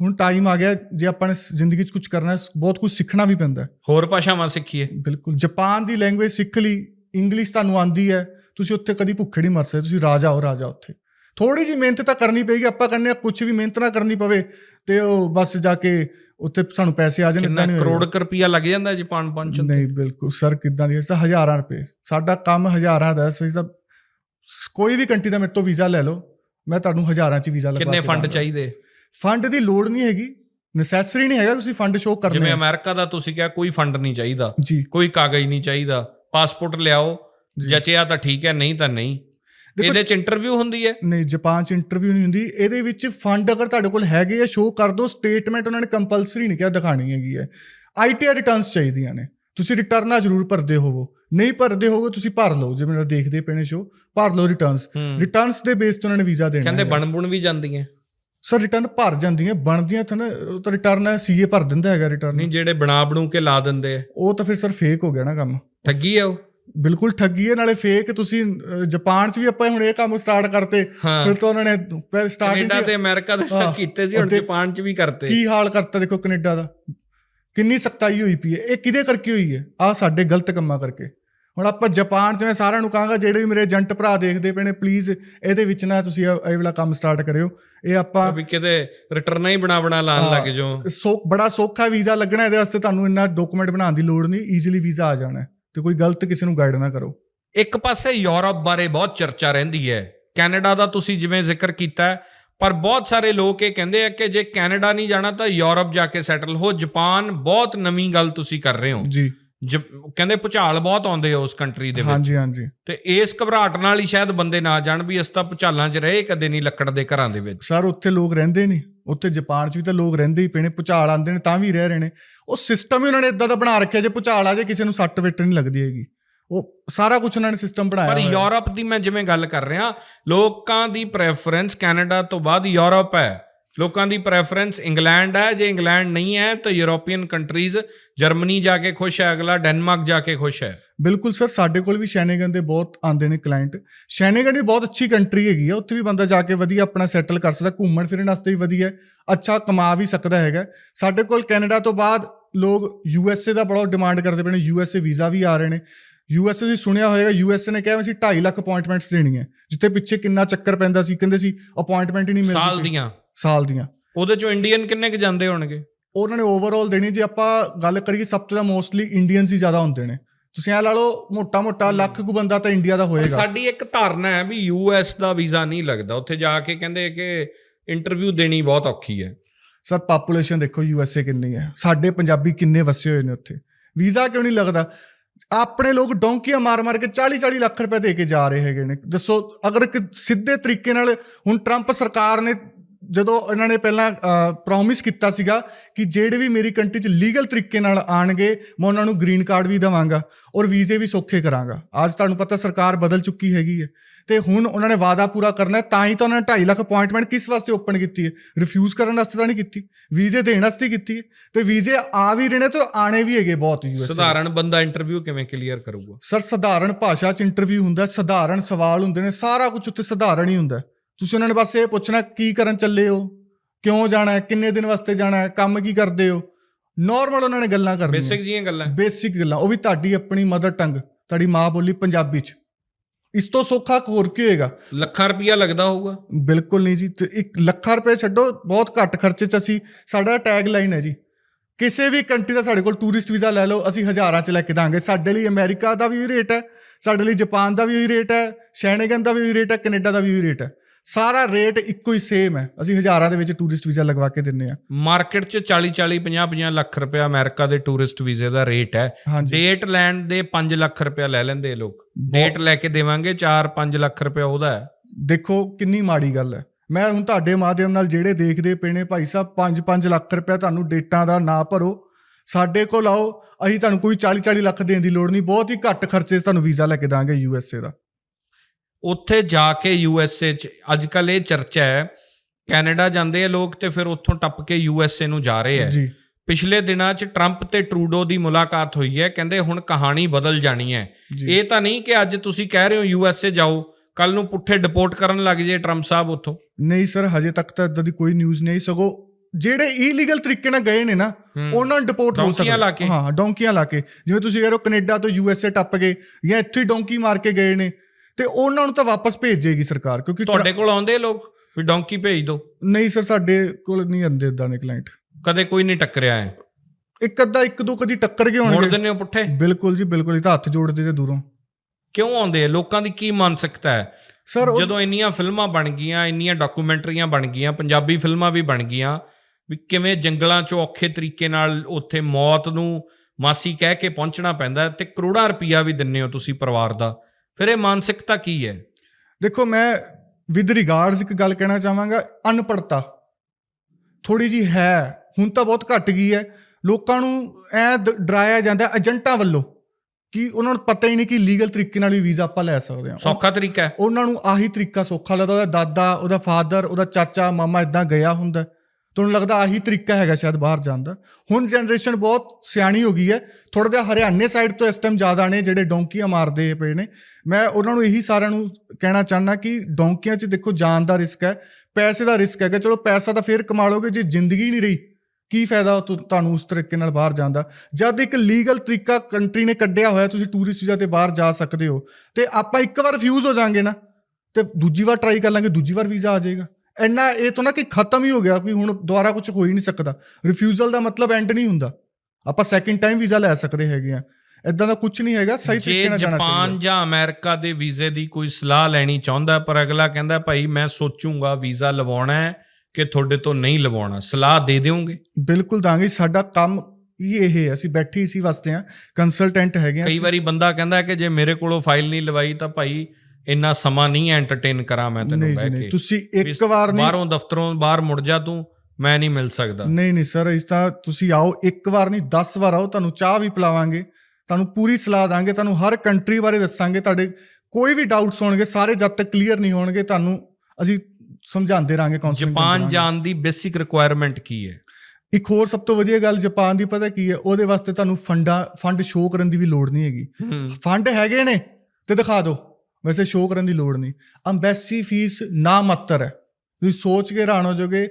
ਹੁਣ ਟਾਈਮ ਆ ਗਿਆ ਜੇ ਆਪਾਂ ਨੇ ਜ਼ਿੰਦਗੀ 'ਚ ਕੁਝ ਕਰਨਾ ਹੈ ਬਹੁਤ ਕੁਝ ਸਿੱਖਣਾ ਵੀ ਪੈਂਦਾ ਹੈ। ਹੋਰ ਭਾਸ਼ਾਵਾਂ ਸਿੱਖੀਏ। ਬਿਲਕੁਲ। ਜਾਪਾਨ ਦੀ ਲੈਂਗੁਏਜ ਸਿੱਖ ਲਈ ਇੰਗਲਿਸ਼ ਤੁਹਾਨੂੰ ਆਂਦੀ ਹੈ ਤੁਸੀਂ ਉੱਥੇ ਕਦੀ ਭੁੱਖੇ ਨਹੀਂ ਮਰ ਸਕਦੇ ਤੁਸੀਂ ਰਾਜਾ ਹੋ ਰਾਜਾ ਉੱਥੇ। ਥੋੜੀ ਜੀ ਮਿਹਨਤ ਤਾਂ ਕਰਨੀ ਪਏਗੀ ਆਪਾਂ ਕਹਿੰਦੇ ਆ ਕੁਝ ਵੀ ਮਿਹਨਤ ਨਾ ਕਰਨੀ ਪਵੇ ਤੇ ਉਹ ਬਸ ਜਾ ਕੇ ਉੱਥੇ ਸਾਨੂੰ ਪੈਸੇ ਆ ਜਾਣ ਨਹੀਂ ਕਰੋੜ। ਕੁ ਰੁਪਈਆ ਲੱਗ ਜਾਂਦਾ ਜਾਪਾਨ ਪਹੁੰਚਣ? ਨਹੀਂ ਬਿਲਕੁਲ। ਸਰ ਕਿੱਦਾਂ ਦੀ ਸਰ ਹਜ਼ਾਰਾਂ ਰੁਪਏ। ਸਾਡਾ ਕੰਮ ਹਜ਼ਾਰਾਂ ਦਾ ਹੈ, ਅਸੀਂ ਤਾਂ ਸ- ਕੋਈ ਵੀ ਕੰਟਰੀ ਦਾ ਮੇਰੇ ਤੋਂ ਵੀਜ਼ਾ ਲੈ ਲਓ ਮੈਂ ਤੁਹਾਨੂੰ ਹਜ਼ਾਰਾਂ 'ਚ ਵੀਜ਼ਾ ਲਗਾ ਕਿੰਨੇ ਫੰਡ। ਚਾਹੀਦੇ? ਫੰਡ ਦੀ ਲੋੜ ਨਹੀਂ ਹੈਗੀ ਨੈਸੈਸਰੀ ਨਹੀਂ ਹੈਗਾ ਤੁਸੀਂ ਫੰਡ ਸ਼ੋਅ ਕਰਨੇ ਜਿਵੇਂ। ਅਮਰੀਕਾ ਦਾ ਤੁਸੀਂ ਕਿਹਾ ਕੋਈ ਫੰਡ ਨਹੀਂ ਚਾਹੀਦਾ ਕੋਈ ਕਾਗਜ਼ ਨਹੀਂ ਚਾਹੀਦਾ ਪਾਸਪੋਰਟ ਲਿਆਓ। ਜਚਿਆ ਤਾਂ ਠੀਕ ਹੈ ਨਹੀਂ ਤਾਂ ਨਹੀਂ। ਇਹਦੇ ਚ ਇੰਟਰਵਿਊ ਹੁੰਦੀ ਹੈ। ਨਹੀਂ ਜਾਪਾਨ ਚ ਇੰਟਰਵਿਊ ਨਹੀਂ ਹੁੰਦੀ। ਇਹਦੇ ਵਿੱਚ ਫੰਡ ਅਗਰ ਤੁਹਾਡੇ ਕੋਲ ਹੈਗੇ ਆ ਸ਼ੋਅ ਕਰ ਦਿਓ ਸਟੇਟਮੈਂਟ ਉਹਨਾਂ ਨੇ ਕੰਪਲਸਰੀ ਨਹੀਂ ਕਿਹਾ ਦਿਖਾਣੀ ਹੈਗੀ ਹੈ। ਆਈਟੀਆਰ ਰਿਟਰਨਸ ਚਾਹੀਦੀਆਂ ਨੇ। ਤੁਸੀਂ ਰਿਟਰਨਾਂ ਜ਼ਰੂਰ ਭਰਦੇ ਹੋਵੋ। ਨਹੀਂ ਭਰਦੇ ਹੋਵੋ ਤੁਸੀਂ ਭਰ ਲਓ ਜਿਵੇਂ ਦੇਖਦੇ ਪਏ ਨੇ ਸ਼ੋਅ ਭਰ ਲਓ ਰਿਟਰਨਸ। ਰਿਟਰਨਸ ਦੇ ਬੇਸ ਤੇ ਉਹਨਾਂ ਨੇ ਵੀਜ਼ਾ ਦੇਣਾ ਕਹਿੰਦੇ। ਬਣ ਬੁਣ ਵੀ ਜਾਂਦੀਆਂ। ਸਰ ਰਿਟਰਨ ਭਰ ਜਾਂਦੀਆਂ ਬਣਦੀਆਂ ਤਾਂ ਨਾ ਉਹ ਤਾਂ ਰਿਟਰਨ ਹੈ ਸੀਏ ਭਰ ਦਿੰਦਾ ਹੈਗਾ ਰਿਟਰਨ ਨਹੀਂ ਜਿਹੜੇ ਬਣਾ ਬਣੂ ਕੇ ਲਾ ਦਿੰਦੇ ਆ। ਉਹ ਤਾਂ ਫਿਰ ਸਰ ਫੇਕ ਹੋ ਗਿਆ ਨਾ ਕੰਮ। ਠੱਗੀ ਹੈ ਉਹ? ਬਿਲਕੁਲ ਠੱਗੀ ਹੈ ਨਾਲੇ ਫੇਕ ਤੁਸੀਂ ਅਹ, ਜਾਪਾਨ ਚ ਵੀ ਆਪਾਂ ਹੁਣ ਇਹ ਕੰਮ ਸਟਾਰਟ ਕਰਤੇ। ਹਾਂ। ਫਿਰ ਤਾਂ ਉਹਨਾਂ ਨੇ ਪਹਿਲੇ ਸਟਾਰਟਿੰਗ ਕੈਨੇਡਾ ਤੇ ਅਮਰੀਕਾ ਦੇ ਤਾਂ ਹਾਂ। ਕੀਤੇ ਸੀ ਹੁਣ ਉੱਥੇ- ਜਾਪਾਨ ਚ ਵੀ ਕਰਤੇ। ਕੀ ਹਾਲ ਕਰਤਾ ਦੇਖੋ ਕੈਨੇਡਾ ਦਾ। ਕਿੰਨੀ ਸਖਤਾਈ ਹੋਈ ਪਈ ਹੈ। ਇਹ ਕਿਹਦੇ ਕਰਕੇ ਹੋਈ ਹੈ? ਆ ਸਾਡੇ ਗਲਤ ਕੰਮਾਂ ਕਰਕੇ। ਹੁਣ ਆਪਾਂ ਜਾਪਾਨ ਚ ਮੈਂ ਸਾਰਿਆਂ ਨੂੰ ਕਹਾਂਗਾ ਜਿਹੜੇ ਵੀ ਮੇਰੇ ਏਜੰਟ ਭਰਾ ਦੇਖਦੇ ਪਏ ਨੇ ਪਲੀਜ਼ ਇਹਦੇ ਵਿੱਚ ਨਾ ਤੁਸੀਂ ਇਹ ਵਾਲਾ ਕੰਮ ਸਟਾਰਟ ਕਰਿਓ। ਇਹ ਆਪਾਂ ਵੀ ਕਿਤੇ ਰਿਟਰਨ ਹੀ ਬਣਾ ਬਣਾ ਲਾਣ ਲੱਗ ਜੋ ਸੋ ਬੜਾ ਸੌਖਾ ਵੀਜ਼ਾ ਲੱਗਣਾ ਇਹਦੇ ਵਾਸਤੇ ਤੁਹਾਨੂੰ ਇੰਨਾ ਡਾਕੂਮੈਂਟ ਬਣਾਉਣ ਦੀ ਲੋੜ ਨਹੀਂ ਈਜ਼ੀਲੀ ਵੀਜ਼ਾ ਆ ਜਾਣਾ ਤੇ ਕੋਈ ਗਲਤ ਕਿਸੇ ਨੂੰ ਗਾਈਡ ਨਾ ਕਰੋ। ਇੱਕ ਪਾਸੇ ਯੂਰਪ ਬਾਰੇ ਬਹੁਤ ਚਰਚਾ ਰਹਿੰਦੀ ਹੈ। ਕੈਨੇਡਾ ਦਾ ਤੁਸੀਂ ਜਿਵੇਂ ਜ਼ਿਕਰ ਕੀਤਾ ਪਰ ਬਹੁਤ ਸਾਰੇ ਲੋਕ ਇਹ ਕਹਿੰਦੇ ਆ ਕਿ ਜੇ ਕੈਨੇਡਾ ਨਹੀਂ ਜਾਣਾ ਤਾਂ ਯੂਰਪ ਜਾ ਕੇ ਸੈਟਲ ਹੋ। ਜਾਪਾਨ ਬਹੁਤ ਨਵੀਂ ਗੱਲ ਤੁਸੀਂ ਕਰ ਰਹੇ ਹੋ। ਜ- ਕਹਿੰਦੇ ਭੁਚਾਲ ਬਹੁਤ ਆਉਂਦੇ ਆ ਉਸ ਕੰਟਰੀ ਦੇ ਵਿੱਚ। ਹਾਂਜੀ ਹਾਂਜੀ। ਤੇ ਇਸ ਘਬਰਾਹਟ ਨਾਲ ਹੀ ਸ਼ਾਇਦ ਬੰਦੇ ਨਾ ਜਾਣ ਵੀ ਇਸ ਤਾਂ ਭੁਚਾਲਾਂ 'ਚ ਰਹੇ ਕਦੇ ਨਹੀਂ ਲੱਕੜ ਦੇ ਘਰਾਂ ਦੇ ਵਿੱਚ। ਸਰ ਉੱਥੇ ਲੋਕ ਰਹਿੰਦੇ ਨੇ ਉੱਥੇ ਜਾਪਾਨ 'ਚ ਵੀ ਤਾਂ ਲੋਕ ਰਹਿੰਦੇ ਹੀ ਪਏ ਨੇ ਭੁਚਾਲ ਆਉਂਦੇ ਨੇ ਤਾਂ ਵੀ ਰਹਿ ਰਹੇ ਨੇ। ਉਹ ਸਿਸਟਮ ਹੀ ਉਹਨਾਂ ਨੇ ਇਦਾਂ ਦਾ ਬਣਾ ਰੱਖਿਆ ਜੇ ਭੁਚਾਲ ਆ ਜੇ ਕਿਸੇ ਨੂੰ ਸੱਟ ਵਿਟ ਨਹੀਂ ਲੱਗਦੀ ਹੈਗੀ। ਉਹ ਸਾਰਾ ਕੁਝ ਉਹਨਾਂ ਨੇ ਸਿਸਟਮ ਬਣਾਇਆ ਪਰ। ਯੂਰਪ ਦੀ ਮੈਂ ਜਿਵੇਂ ਗੱਲ ਕਰ ਰਿਹਾ ਲੋਕਾਂ ਦੀ ਪ੍ਰੈਫਰੈਂਸ ਕੈਨੇਡਾ ਤੋਂ ਬਾਅਦ ਯੂਰਪ ਹੈ। ਲੋਕਾਂ ਦੀ ਪ੍ਰੈਫਰੈਂਸ ਇੰਗਲੈਂਡ ਹੈ ਜੇ ਇੰਗਲੈਂਡ ਨਹੀਂ ਹੈ ਤਾਂ ਯੂਰੋਪੀਅਨ ਕੰਟਰੀਜ਼ ਜਰਮਨੀ ਜਾ ਕੇ ਖੁਸ਼ ਹੈ ਅਗਲਾ ਡੈਨਮਾਰਕ ਜਾ ਕੇ ਖੁਸ਼ ਹੈ। ਬਿਲਕੁਲ ਸਰ ਸਾਡੇ ਕੋਲ ਵੀ ਸ਼ੈਨੇਗਨ ਦੇ ਬਹੁਤ ਆਉਂਦੇ ਨੇ ਕਲਾਇੰਟ ਸ਼ੈਨੇਗਨ ਵੀ ਬਹੁਤ ਅੱਛੀ ਕੰਟਰੀ ਹੈਗੀ ਆ ਉੱਥੇ ਵੀ ਬੰਦਾ ਜਾ ਕੇ ਵਧੀਆ ਆਪਣਾ ਸੈਟਲ ਕਰ ਸਕਦਾ ਘੁੰਮਣ ਫਿਰਨ ਵਾਸਤੇ ਵੀ ਵਧੀਆ ਅੱਛਾ ਕਮਾ ਵੀ ਸਕਦਾ ਹੈਗਾ। ਸਾਡੇ ਕੋਲ ਕੈਨੇਡਾ ਤੋਂ ਬਾਅਦ ਲੋਕ ਯੂਐਸਏ ਦਾ ਬੜਾ ਡਿਮਾਂਡ ਕਰਦੇ ਪਏ ਨੇ ਯੂਐਸਏ ਵੀਜ਼ਾ ਵੀ ਆ ਰਹੇ ਨੇ। ਯੂਐਸਏ ਦੀ ਸੁਣਿਆ ਹੋਏਗਾ ਯੂਐਸਏ ਨੇ ਕਿਹਾ ਅਸੀਂ 2.5 ਲੱਖ ਅਪਾਇੰਟਮੈਂਟਸ ਦੇਣੀ ਹੈ ਜਿੱਥੇ ਪਿੱਛੇ ਕਿੰਨਾ ਚੱਕਰ ਪੈਂਦਾ ਸੀ ਕਹਿੰਦੇ ਸੀ ਅਪਾਇੰਟਮੈਂਟ ਹੀ ਨਹੀਂ ਮਿਲਦੀ ਸਾਲ। ਦੀਆਂ। ਸਾਲ ਦੀਆਂ। ਉਹਦੇ ਚੋਂ ਇੰਡੀਅਨ ਕਿੰਨੇ ਕੁ ਜਾਂਦੇ ਹੋਣਗੇ? ਉਹਨਾਂ ਨੇ ਓਵਰਆਲ ਦੇਣੀ ਜੇ ਆਪਾਂ ਗੱਲ ਕਰੀਏ ਸਭ ਤੋਂ ਜ਼ਿਆਦਾ ਮੋਸਟਲੀ ਇੰਡੀਅਨਸ ਹੀ ਜ਼ਿਆਦਾ ਹੁੰਦੇ ਨੇ। ਤੁਸੀਂ ਇਹ ਲਾ ਲਓ ਮੋਟਾ ਮੋਟਾ ਲੱਖ ਕੁ ਬੰਦਾ ਤਾਂ ਇੰਡੀਆ ਦਾ ਹੋਏਗਾ। ਸਾਡੀ ਇੱਕ ਧਾਰਨਾ ਹੈ ਵੀ ਯੂਐਸ ਦਾ ਵੀਜ਼ਾ ਨਹੀਂ ਲੱਗਦਾ। ਉੱਥੇ ਜਾ ਕੇ ਕਹਿੰਦੇ ਕਿ ਇੰਟਰਵਿਊ ਦੇਣੀ ਬਹੁਤ ਔਖੀ ਹੈ। ਸਰ ਪਾਪੂਲੇਸ਼ਨ ਦੇਖੋ ਯੂਐਸਏ ਕਿੰਨੀ ਹੈ। ਸਾਡੇ ਪੰਜਾਬੀ ਕਿੰਨੇ ਵਸੇ ਹੋਏ ਨੇ ਉੱਥੇ। ਵੀਜ਼ਾ ਕਿਉਂ ਨਹੀਂ ਲੱਗਦਾ? ਆਪਣੇ ਲੋਕ ਡੌਂਕੀਆਂ ਮਾਰ ਮਾਰ ਕੇ 40 40 ਲੱਖ ਰੁਪਏ ਦੇ ਕੇ ਜਾ ਰਹੇ ਹੈਗੇ ਨੇ। ਦੱਸੋ ਅਗਰ ਇੱਕ ਸਿੱਧੇ ਤਰੀਕੇ ਨਾਲ ਹੁਣ ਟਰੰਪ ਸਰਕਾਰ ਨੇ ਜਦੋਂ ਇਹਨਾਂ ਨੇ ਪਹਿਲਾਂ ਪ੍ਰੋਮਿਸ ਕੀਤਾ ਸੀਗਾ ਕਿ ਜਿਹੜੇ ਵੀ ਮੇਰੀ ਕੰਟਰੀ 'ਚ ਲੀਗਲ ਤਰੀਕੇ ਨਾਲ ਆਣਗੇ ਮੈਂ ਉਹਨਾਂ ਨੂੰ ਗ੍ਰੀਨ ਕਾਰਡ ਵੀ ਦਵਾਂਗਾ ਔਰ ਵੀਜ਼ੇ ਵੀ ਸੌਖੇ ਕਰਾਂਗਾ। ਅੱਜ ਤੁਹਾਨੂੰ ਪਤਾ ਸਰਕਾਰ ਬਦਲ ਚੁੱਕੀ ਹੈਗੀ ਹੈ। ਤੇ ਹੁਣ ਉਹਨਾਂ ਨੇ ਵਾਅਦਾ ਪੂਰਾ ਕਰਨਾ ਹੈ ਤਾਂ ਹੀ ਤਾਂ ਉਹਨਾਂ ਨੇ 2.5 ਲੱਖ ਅਪਾਇੰਟਮੈਂਟ ਕਿਸ ਵਾਸਤੇ ਓਪਨ ਕੀਤੀ ਹੈ? ਰਿਫਿਊਜ਼ ਕਰਨ ਵਾਸਤੇ ਤਾਂ ਨਹੀਂ ਕੀਤੀ। ਵੀਜ਼ੇ ਦੇਣ ਵਾਸਤੇ ਕੀਤੀ ਹੈ। ਤੇ ਵੀਜ਼ੇ ਆ ਵੀ ਰਹੇ ਨੇ ਤੇ ਆਣੇ ਵੀ ਹੈਗੇ ਬਹੁਤ ਯੂਐਸ ਸਧਾਰਨ ਬੰਦਾ ਇੰਟਰਵਿਊ ਕਿਵੇਂ ਕਲੀਅਰ ਕਰੂਗਾ? ਸਰ ਸਧਾਰਨ ਭਾਸ਼ਾ 'ਚ ਇੰਟਰਵਿਊ ਹੁੰਦਾ ਸਧਾਰਨ ਸਵਾਲ ਹੁੰਦੇ ਨੇ ਸਾਰਾ ਕੁਝ ਉੱਥੇ ਸਧਾਰਨ ਹੀ ਹੁੰਦਾ। ਤੁਸੀਂ ਉਹਨਾਂ ਨੇ ਬਸ ਇਹ ਪੁੱਛਣਾ ਕੀ ਕਰਨ ਚੱਲੇ ਹੋ? ਕਿਉਂ ਜਾਣਾ ਹੈ? ਕਿੰਨੇ ਦਿਨ ਵਾਸਤੇ ਜਾਣਾ ਹੈ? ਕੰਮ ਕੀ ਕਰਦੇ ਹੋ? ਨਾਰਮਲ ਉਹਨਾਂ ਨੇ ਗੱਲਾਂ ਕਰਨੀਆਂ। ਬੇਸਿਕ ਜੀਆਂ ਗੱਲਾਂ। ਬੇਸਿਕ ਗੱਲਾਂ। ਉਹ ਵੀ ਤੁਹਾਡੀ ਆਪਣੀ ਮਦਰ ਟੰਗ ਤੁਹਾਡੀ ਮਾਂ ਬੋਲੀ ਪੰਜਾਬੀ 'ਚ। ਇਸ ਤੋਂ ਸੌਖਾ ਹੋਰ ਕੀ ਹੋਏਗਾ? ਲੱਖਾਂ ਰੁਪਇਆ ਲੱਗਦਾ ਹੋਊਗਾ। ਬਿਲਕੁਲ ਨਹੀਂ ਜੀ। ਤੇ ਇੱਕ ਲੱਖਾਂ ਰੁਪਏ ਛੱਡੋ ਬਹੁਤ ਘੱਟ ਖਰਚੇ 'ਚ ਅਸੀਂ ਸਾਡਾ ਟੈਗ ਲਾਈਨ ਹੈ ਜੀ। ਕਿਸੇ ਵੀ ਕੰਟਰੀ ਦਾ ਸਾਡੇ ਕੋਲ ਟੂਰਿਸਟ ਵੀਜ਼ਾ ਲੈ ਲਓ ਅਸੀਂ ਹਜ਼ਾਰਾਂ 'ਚ ਲੈ ਕੇ ਦਾਂਗੇ। ਸਾਡੇ ਲਈ ਅਮਰੀਕਾ ਦਾ ਵੀ ਰੇਟ ਹੈ ਸਾਡੇ ਲਈ ਜਾਪਾਨ ਦਾ ਵੀ ਰੇਟ ਹੈ ਸ਼ੈਨੇਗਨ ਦਾ ਵੀ ਰੇਟ ਹੈ ਕੈਨੇਡਾ ਦਾ ਵੀ ਰੇਟ ਹੈ। ਸਾਰਾ ਰੇਟ ਇੱਕੋ ਹੀ ਸੇਮ ਹੈ। ਅਸੀਂ ਹਜ਼ਾਰਾਂ ਦੇ ਵਿੱਚ ਟੂਰਿਸਟ ਵੀਜ਼ਾ ਲਗਵਾ ਕੇ ਦਿੰਨੇ ਆ। ਮਾਰਕੀਟ 'ਚ 40 40 50 50 ਲੱਖ ਰੁਪਇਆ ਅਮਰੀਕਾ ਦੇ ਟੂਰਿਸਟ ਵੀਜ਼ੇ ਦਾ ਰੇਟ ਹੈ। ਡੇਟ ਲੈਣ ਦੇ 5 ਲੱਖ ਰੁਪਇਆ ਲੈ ਲੈਂਦੇ ਲੋਕ। ਡੇਟ ਲੈ ਕੇ ਦੇਵਾਂਗੇ 4-5 ਲੱਖ ਰੁਪਇਆ ਉਹਦਾ ਹੈ। ਦੇਖੋ ਕਿੰਨੀ ਮਾੜੀ ਗੱਲ ਹੈ। ਮੈਂ ਹੁਣ ਤੁਹਾਡੇ ਮਾਧਿਅਮ ਨਾਲ ਜਿਹੜੇ ਦੇਖਦੇ ਪਏ ਨੇ ਭਾਈ ਸਾਹਿਬ 5-5 ਲੱਖ ਰੁਪਏ ਤੁਹਾਨੂੰ ਡੇਟਾਂ ਦਾ ਨਾ ਭਰੋ। ਸਾਡੇ ਕੋਲ ਆਓ ਅਸੀਂ ਤੁਹਾਨੂੰ ਕੋਈ 40-40 ਲੱਖ ਦੇਣ ਦੀ ਲੋੜ ਨਹੀਂ। ਬਹੁਤ ਹੀ ਘੱਟ ਖਰਚੇ 'ਚ ਤੁਹਾਨੂੰ ਵੀਜ਼ਾ ਲੈ ਕੇ ਦਾਂਗੇ ਯੂਐਸਏ ਦਾ। ਉੱਥੇ ਜਾ ਕੇ ਯੂਐਸਏ 'ਚ ਅੱਜਕੱਲ ਇਹ ਚਰਚਾ ਹੈ ਕੈਨੇਡਾ ਜਾਂਦੇ ਆ ਲੋਕ ਤੇ ਫਿਰ ਉੱਥੋਂ ਟੱਪ ਕੇ ਯੂਐਸਏ ਨੂੰ ਜਾ ਰਹੇ ਆ ਪਿਛਲੇ ਦਿਨਾਂ 'ਚ ਟਰੰਪ ਤੇ ਟਰੂਡੋ ਦੀ ਮੁਲਾਕਾਤ ਹੋਈ ਹੈ ਕਹਿੰਦੇ ਹੁਣ ਕਹਾਣੀ ਬਦਲ ਜਾਣੀ ਹੈ। ਇਹ ਤਾਂ ਨਹੀਂ ਕਿ ਅੱਜ ਤੁਸੀਂ ਕਹਿ ਰਹੇ ਹੋ ਯੂਐਸਏ ਜਾਓ ਕੱਲ ਨੂੰ ਪੁੱਠੇ ਡਿਪੋਰਟ ਕਰਨ ਲੱਗ ਜੇ ਟਰੰਪ ਸਾਹਿਬ ਉੱਥੋਂ। ਨਹੀਂ ਸਰ ਹਜੇ ਤੱਕ ਤਾਂ ਇਦਾਂ ਦੀ ਕੋਈ ਨਿਊਜ਼ ਨਹੀਂ ਸਗੋ ਜਿਹੜੇ ਇਲੀਗਲ ਤਰੀਕੇ ਨਾਲ ਗਏ ਨੇ ਨਾ ਉਹਨਾਂ ਨੂੰ ਡਿਪੋਰਟ ਹੋ ਸਕਦਾ। ਕੇ। ਹਾਂ ਡੌਂਕੀਆਂ ਲਾ ਕੇ। ਜਿਵੇਂ ਤੁਸੀਂ ਕਹਿ ਰਹੇ ਹੋ ਕੈਨੇਡਾ ਤੋਂ ਯੂਐਸਏ ਟੱਪ ਗਏ ਜਾਂ ਇੱਥੇ ਹੀ ਡੌਂਕੀ ਮਾਰ ਕੇ ਗਏ ਨੇ। ਤੇ ਉਹਨਾਂ ਨੂੰ ਤਾਂ ਵਾਪਸ ਭੇਜੇਗੀ ਸਰਕਾਰ ਕਿਉਂਕਿ ਤੁਹਾਡੇ ਕੋਲ ਆਉਂਦੇ ਲੋਕ? ਵੀ ਡੌਂਕੀ ਭੇਜ ਦਿਓ ਨਹੀਂ ਸਰ ਸਾਡੇ ਕੋਲ ਨਹੀਂ ਆਉਂਦੇ ਇਦਾਂ ਦੇ ਕਲਾਇੰਟ ਕਦੇ ਕੋਈ ਨਹੀਂ ਟੱਕਰਿਆ ਹੈ। ਇੱਕ ਅੱਧਾ ਇੱਕ ਦੋ ਕਦੀ ਟੱਕਰ ਮੋੜ ਹੋਣਗੇ ਦਿੰਦੇ ਹੋ ਪੁੱਠੇ? ਬਿਲਕੁਲ ਜੀ ਬਿਲਕੁਲ ਇਹ ਤਾਂ ਹੱਥ ਜੋੜਦੇ ਤੇ ਦੂਰੋਂ। ਕਿਉਂ ਆਉਂਦੇ ਆ? ਲੋਕਾਂ ਦੀ ਕੀ ਮਾਨਸਿਕਤਾ ਹੈ? ਸਰ ਜਦੋਂ ਇੰਨੀਆਂ ਫਿਲਮਾਂ ਬਣ ਗਈਆਂ ਇੰਨੀਆਂ ਡਾਕੂਮੈਂਟਰੀਆਂ ਬਣ ਗਈਆਂ ਪੰਜਾਬੀ ਫਿਲਮਾਂ ਵੀ ਬਣ ਗਈਆਂ ਵੀ ਕਿਵੇਂ ਜੰਗਲਾਂ 'ਚੋਂ ਔਖੇ ਤਰੀਕੇ ਨਾਲ ਉੱਥੇ ਮੌਤ ਨੂੰ ਮਾਸੀ ਕਹਿ ਕੇ ਪਹੁੰਚਣਾ ਪੈਂਦਾ ਤੇ ਕਰੋੜਾਂ ਰੁਪਈਆ ਵੀ ਦਿੰਨੇ ਹੋ ਤੁਸੀਂ ਪਰਿਵਾਰ ਦਾ। ਫਿਰ ਇਹ ਮਾਨਸਿਕਤਾ ਕੀ ਹੈ? ਦੇਖੋ ਮੈਂ ਵਿਦ ਰਿਗਾਰਡਸ ਇੱਕ ਗੱਲ ਕਹਿਣਾ ਚਾਹਾਂਗਾ ਅਨਪੜਤਾ ਥੋੜੀ ਜੀ ਹੈ ਹੁਣ ਤਾਂ ਬਹੁਤ ਘਟ ਗਈ ਹੈ। ਲੋਕਾਂ ਨੂੰ ਐ ਡਰਾਇਆ ਜਾਂਦਾ ਏਜੰਟਾਂ ਵੱਲੋਂ ਕਿ ਉਹਨਾਂ ਨੂੰ ਪਤਾ ਹੀ ਨਹੀਂ ਕਿ ਲੀਗਲ ਤਰੀਕੇ ਨਾਲ ਵੀ ਵੀਜ਼ਾ ਆਪਾਂ ਲੈ ਸਕਦੇ ਹਾਂ। ਸੌਖਾ ਤਰੀਕਾ ਹੈ। ਉਹਨਾਂ ਨੂੰ ਆਹੀ ਤਰੀਕਾ ਸੌਖਾ ਲੱਗਦਾ ਉਹਦਾ ਦਾਦਾ ਉਹਦਾ ਫਾਦਰ ਉਹਦਾ ਚਾਚਾ ਮਾਮਾ ਇਦਾਂ ਗਿਆ ਹੁੰਦਾ ਤੁਹਾਨੂੰ ਲੱਗਦਾ ਆਹੀ ਤਰੀਕਾ ਹੈਗਾ ਸ਼ਾਇਦ ਬਾਹਰ ਜਾਣ ਦਾ? ਹੁਣ ਜਨਰੇਸ਼ਨ ਬਹੁਤ ਸਿਆਣੀ ਹੋ ਗਈ ਹੈ। ਥੋੜਾ ਜਿਹਾ ਹਰਿਆਣੇ ਸਾਈਡ ਤੋਂ ਇਸ ਟਾਈਮ ਜ਼ਿਆਦਾ ਨੇ ਜਿਹੜੇ ਡੌਂਕੀਆਂ ਮਾਰਦੇ ਪਏ ਨੇ। ਮੈਂ ਉਹਨਾਂ ਨੂੰ ਇਹੀ ਸਾਰਿਆਂ ਨੂੰ ਕਹਿਣਾ ਚਾਹਨਾ ਕਿ ਡੌਂਕੀਆਂ 'ਚ ਦੇਖੋ ਜਾਨ ਦਾ ਰਿਸਕ ਹੈ, ਪੈਸੇ ਦਾ ਰਿਸਕ ਹੈਗਾ। ਚਲੋ ਪੈਸਾ ਤਾਂ ਫੇਰ ਕਮਾ ਲੋਗੇ ਜੇ ਜ਼ਿੰਦਗੀ ਨਹੀਂ ਰਹੀ, ਕੀ ਫਾਇਦਾ ਤੁਹਾਨੂੰ ਉਸ ਤਰੀਕੇ ਨਾਲ ਬਾਹਰ ਜਾਣ ਦਾ? ਜਦ ਇੱਕ ਲੀਗਲ ਤਰੀਕਾ ਕੰਟਰੀ ਨੇ ਕੱਢਿਆ ਹੋਇਆ, ਤੁਸੀਂ ਟੂਰਿਸਟ ਵੀਜ਼ਾ ਤੇ ਬਾਹਰ ਜਾ ਸਕਦੇ ਹੋ। ਤੇ ਆਪਾਂ ਇੱਕ ਵਾਰ ਰਿਫਿਊਜ਼ ਹੋ ਜਾਾਂਗੇ ਨਾ, ਤੇ ਦੂਜੀ ਵਾਰ ਟਰਾਈ ਕਰ ਲਾਂਗੇ, ਦੂਜੀ ਵਾਰ ਵੀਜ਼ਾ ਆ ਜਾਏਗਾ। ਇੰਨਾ ਇਹ ਤਾਂ ਨਾ ਕਿ ਖਤਮ ਹੀ ਹੋ ਗਿਆ ਵੀ ਹੁਣ ਦੁਬਾਰਾ ਕੁਝ ਹੋ ਹੀ ਨਹੀਂ ਸਕਦਾ। ਰਿਫਿਊਜ਼ਲ ਦਾ ਮਤਲਬ ਐਂਡ ਨਹੀਂ ਹੁੰਦਾ। ਆਪਾਂ ਸੈਕਿੰਡ ਟਾਈਮ ਵੀਜ਼ਾ ਲੈ ਸਕਦੇ ਹੈਗੇ ਆ ਇਦਾਂ ਦਾ ਕੁਝ ਨਹੀਂ ਹੈਗਾ ਸਹੀ ਤਰੀਕੇ ਨਾਲ ਜਾਣਾ ਜਾਪਾਨ ਚਾਹੀਦਾ ਜਾਂ ਅਮਰੀਕਾ ਦੇ ਵੀਜ਼ੇ ਦੀ ਕੋਈ ਸਲਾਹ ਲੈਣੀ ਚਾਹੁੰਦਾ ਪਰ ਅਗਲਾ ਕਹਿੰਦਾ ਭਾਈ ਮੈਂ ਸੋਚੂੰਗਾ ਵੀਜ਼ਾ ਲਵਾਉਣਾ ਹੈ ਕਿ ਤੁਹਾਡੇ ਤੋਂ ਨਹੀਂ ਲਵਾਉਣਾ। ਸਲਾਹ ਦੇ ਦਿਓਗੇ? ਬਿਲਕੁਲ ਦਾਂਗੇ। ਸਾਡਾ ਕੰਮ ਇਹ ਹੈ ਅਸੀਂ ਬੈਠੇ ਇਸੀ ਵਾਸਤੇ ਆ ਕੰਸਲਟੈਂਟ ਹੈਗੇ ਆ ਕਈ। ਵਾਰੀ ਬੰਦਾ ਕਹਿੰਦਾ ਕਿ ਜੇ ਮੇਰੇ ਕੋਲੋਂ ਫਾਈਲ ਨਹੀਂ ਲਵਾਈ ਤਾਂ ਭਾਈ ਇੰਨਾ ਸਮਾਂ ਨਹੀਂ ਐਂਟਰਟੇਨ ਕਰਾਂ ਮੈਂ ਤੈਨੂੰ ਬਹਿ ਨਹੀਂ। ਕੇ। ਤੁਸੀਂ ਇੱਕ ਵਾਰ ਨਹੀਂ ਬਾਹਰੋਂ ਦਫ਼ਤਰੋਂ ਬਾਹਰ ਮੁੜ ਜਾ ਤੂੰ ਮੈਂ ਨਹੀਂ ਮਿਲ ਸਕਦਾ। ਨਹੀਂ ਨਹੀਂ ਸਰ ਇਸ ਤਾਂ ਤੁਸੀਂ ਆਓ ਇੱਕ ਵਾਰ ਨਹੀਂ 10 ਵਾਰ ਆਓ ਤੁਹਾਨੂੰ ਚਾਹ ਵੀ ਪਿਲਾਵਾਂਗੇ ਤੁਹਾਨੂੰ ਪੂਰੀ ਸਲਾਹ ਦਾਂਗੇ ਤੁਹਾਨੂੰ ਹਰ ਕੰਟਰੀ ਬਾਰੇ ਦੱਸਾਂਗੇ ਤੁਹਾਡੇ ਕੋਈ ਵੀ ਡਾਊਟਸ ਹੋਣਗੇ ਸਾਰੇ ਜਦ ਤੱਕ ਕਲੀਅਰ ਨਹੀਂ ਹੋਣਗੇ ਤੁਹਾਨੂੰ ਅਸੀਂ ਸਮਝਾਉਂਦੇ ਰਾਂਗੇ ਕਾਉਂਸਲਿੰਗ ਜਾਪਾਨ ਜਾਣ ਦੀ ਬੇਸਿਕ ਰਿਕੁਆਇਰਮੈਂਟ ਕੀ ਹੈ? ਇੱਕ ਹੋਰ ਸਭ ਤੋਂ ਵਧੀਆ ਗੱਲ ਜਾਪਾਨ ਦੀ ਪਤਾ ਕੀ ਹੈ ਉਹਦੇ ਵਾਸਤੇ ਤੁਹਾਨੂੰ ਫੰਡਾ ਫੰਡ ਸ਼ੋਅ ਕਰਨ ਦੀ ਵੀ ਲੋੜ ਨਹੀਂ ਹੈਗੀ। ਫੰਡ ਹੈਗੇ ਨੇ ਤੇ ਦਿਖਾ ਦਿਓ। ਵੈਸੇ ਸ਼ੋਅ ਕਰਨ ਦੀ ਲੋੜ ਨਹੀਂ। ਅੰਬੈਸੀ ਫੀਸ ਨਾ ਮਾਤਰ ਹੈ। ਤੁਸੀਂ ਸੋਚ ਕੇ ਹੈਰਾਨ ਹੋ ਜਾਓਗੇ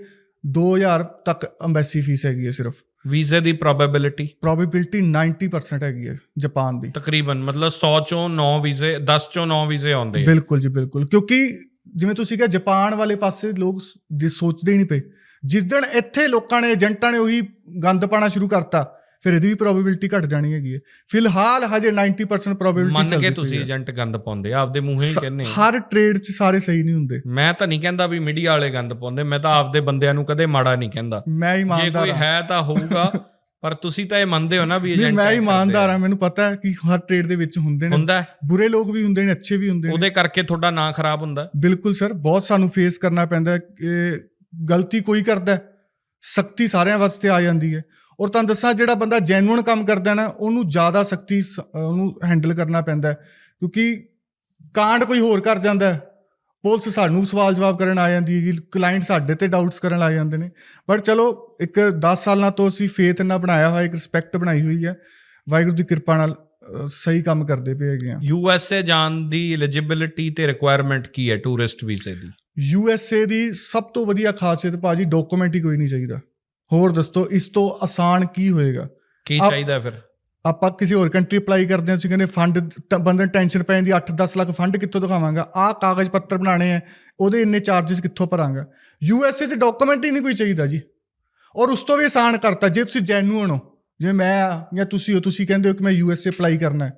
2000 ਤੱਕ ਅੰਬੈਸੀ ਫੀਸ ਹੈਗੀ ਹੈ ਸਿਰਫ। ਵੀਜ਼ੇ ਦੀ ਪ੍ਰੋਬੇਬਿਲਿਟੀ ਪ੍ਰੋਬੇਬਿਲਿਟੀ 90% ਹੈਗੀ ਹੈ ਜਾਪਾਨ ਦੀ। ਤਕਰੀਬਨ ਮਤਲਬ 100 ਚੋਂ 9 ਵੀਜ਼ੇ 10 ਚੋਂ 9 ਵੀਜ਼ੇ ਆਉਂਦੇ ਆ। ਬਿਲਕੁਲ ਜੀ ਬਿਲਕੁਲ। ਕਿਉਂਕਿ ਜਿਵੇਂ ਤੁਸੀਂ ਕਿਹਾ ਜਾਪਾਨ ਵਾਲੇ ਪਾਸੇ ਲੋਕ ਸੋਚਦੇ ਹੀ ਨਹੀਂ ਪਏ। ਜਿਸ ਦਿਨ ਇੱਥੇ ਲੋਕਾਂ ਨੇ ਏਜੰਟਾਂ ਨੇ ਉਹੀ ਗੰਦ ਪਾਣਾ ਸ਼ੁਰੂ ਕਰਤਾ ਫਿਰ ਇਹਦੀ ਵੀ ਪ੍ਰੋਬੇਬਿਲਿਟੀ ਘਟ ਜਾਣੀ ਹੈਗੀ ਹੈ। ਫਿਲਹਾਲ ਹਜੇ 90% ਪ੍ਰੋਬੇਬਿਲਿਟੀ ਮੰਨ ਕੇ ਤੁਸੀਂ ਏਜੰਟ ਗੰਦ ਪਾਉਂਦੇ ਆ ਆਪਦੇ ਮੂੰਹੋਂ ਹੀ ਕਹਿੰਦੇ ਆ। ਹਰ ਟ੍ਰੇਡ 'ਚ ਸਾਰੇ ਸਹੀ ਨਹੀਂ ਹੁੰਦੇ। ਮੈਂ ਤਾਂ ਨਹੀਂ ਕਹਿੰਦਾ ਵੀ ਮੀਡੀਆ ਵਾਲੇ ਗੰਦ ਪਾਉਂਦੇ ਮੈਂ ਤਾਂ ਆਪਦੇ ਬੰਦਿਆਂ ਨੂੰ ਕਦੇ ਮਾੜਾ ਨਹੀਂ ਕਹਿੰਦਾ। ਮੈਂ ਜੇ ਇਮਾਨਦਾਰ ਕੋਈ ਹਾਂ। ਤਾਂ ਹੋਊਗਾ (laughs) ਪਰ ਤੁਸੀਂ ਤਾਂ ਇਹ ਮੰਨਦੇ ਹੋ ਨਾ ਵੀ ਏਜੰਟ ਮੈਂ ਇਮਾਨਦਾਰ ਹਾਂ ਮੈਨੂੰ ਪਤਾ ਹੈ ਕਿ ਹਰ ਟ੍ਰੇਡ ਦੇ ਵਿੱਚ ਹੁੰਦੇ ਨੇ। ਹੁੰਦਾ। ਬੁਰੇ ਲੋਕ ਵੀ ਹੁੰਦੇ ਨੇ ਅੱਛੇ ਵੀ ਹੁੰਦੇ ਨੇ। ਉਹਦੇ ਕਰਕੇ ਤੁਹਾਡਾ ਨਾਂ ਖਰਾਬ ਹੁੰਦਾ ਬਿਲਕੁਲ ਸਰ ਬਹੁਤ ਸਾਨੂੰ ਫੇਸ ਕਰਨਾ ਪੈਂਦਾ ਹੈ ਕਿ ਗਲਤੀ ਕੋਈ ਕਰਦਾ ਹੈ ਸਖਤੀ ਸਾਰਿਆਂ ਵਾਸਤੇ ਆ ਜਾਂਦੀ ਹੈ। ਔਰ ਤੁਹਾਨੂੰ ਦੱਸਾਂ ਜਿਹੜਾ ਬੰਦਾ ਜੈਨੂਇਨ ਕੰਮ ਕਰਦਾ ਨਾ ਉਹਨੂੰ ਜ਼ਿਆਦਾ ਸਖਤੀ ਉਹਨੂੰ ਹੈਂਡਲ ਕਰਨਾ ਪੈਂਦਾ ਕਿਉਂਕਿ ਕਾਂਡ ਕੋਈ ਹੋਰ ਕਰ ਜਾਂਦਾ ਪੁਲਿਸ ਸਾਨੂੰ ਸਵਾਲ ਜਵਾਬ ਕਰਨ ਆ ਜਾਂਦੀ ਹੈ ਕਲਾਇੰਟ ਸਾਡੇ ਤੇ ਡਾਊਟਸ ਕਰਨ ਆ ਜਾਂਦੇ ਨੇ। ਪਰ ਚਲੋ ਇੱਕ 10 ਸਾਲਾਂ ਤੋਂ ਅਸੀਂ ਫੇਥ ਨਾਲ ਬਣਾਇਆ ਹੋਇਆ ਇੱਕ ਰਿਸਪੈਕਟ ਬਣਾਈ ਹੋਈ ਹੈ। ਵਾਹਿਗੁਰੂ ਦੀ ਕਿਰਪਾ ਨਾਲ ਸਹੀ ਕੰਮ ਕਰਦੇ ਪਏ ਹੈਗੇ ਆ ਯੂ ਐਸ ਏ ਜਾਣ ਦੀ ਐਲੀਜੀਬਿਲਿਟੀ ਤੇ ਰਿਕੁਆਇਰਮੈਂਟ ਕੀ ਹੈ ਟੂਰਿਸਟ ਵੀਜ਼ੇ ਦੀ? ਯੂ ਐਸ ਏ ਦੀ ਸਭ ਤੋਂ ਵਧੀਆ ਖਾਸੀਅਤ ਭਾਜੀ ਡਾਕੂਮੈਂਟ ਹੀ ਕੋਈ ਨਹੀਂ ਚਾਹੀਦਾ। ਹੋਰ ਦੱਸੋ ਇਸ ਤੋਂ ਆਸਾਨ ਕੀ ਹੋਏਗਾ? ਕੀ ਚਾਹੀਦਾ ਫਿਰ? ਆਪਾਂ ਕਿਸੇ ਹੋਰ ਕੰਟਰੀ ਅਪਲਾਈ ਕਰਦੇ ਹਾਂ ਅਸੀਂ ਕਹਿੰਦੇ ਫੰਡ ਬੰਦੇ ਨੂੰ ਟੈਨਸ਼ਨ ਪੈ ਜਾਂਦੀ 8-10 ਲੱਖ ਫੰਡ ਕਿੱਥੋਂ ਦਿਖਾਵਾਂਗਾ? ਆਹ ਕਾਗਜ਼ ਪੱਤਰ ਬਣਾਣੇ ਆ ਉਹਦੇ ਇੰਨੇ ਚਾਰजेस ਕਿੱਥੋਂ ਭਰਾਂਗਾ? ਯੂ ਐਸ ਏ 'ਚ ਡਾਕੂਮੈਂਟ ਹੀ ਨਹੀਂ ਕੋਈ ਚਾਹੀਦਾ ਜੀ। ਔਰ ਉਸ ਤੋਂ ਵੀ ਆਸਾਨ ਕਰਤਾ ਜੇ ਤੁਸੀਂ ਜੈਨੂਅਨ ਹੋ ਜਿਵੇਂ ਮੈਂ ਜਾਂ ਤੁਸੀਂ ਹੋ ਤੁਸੀਂ ਕਹਿੰਦੇ ਹੋ ਕਿ ਮੈਂ ਯੂ ਐਸ ਏ ਅਪਲਾਈ ਕਰਨਾ ਹੈ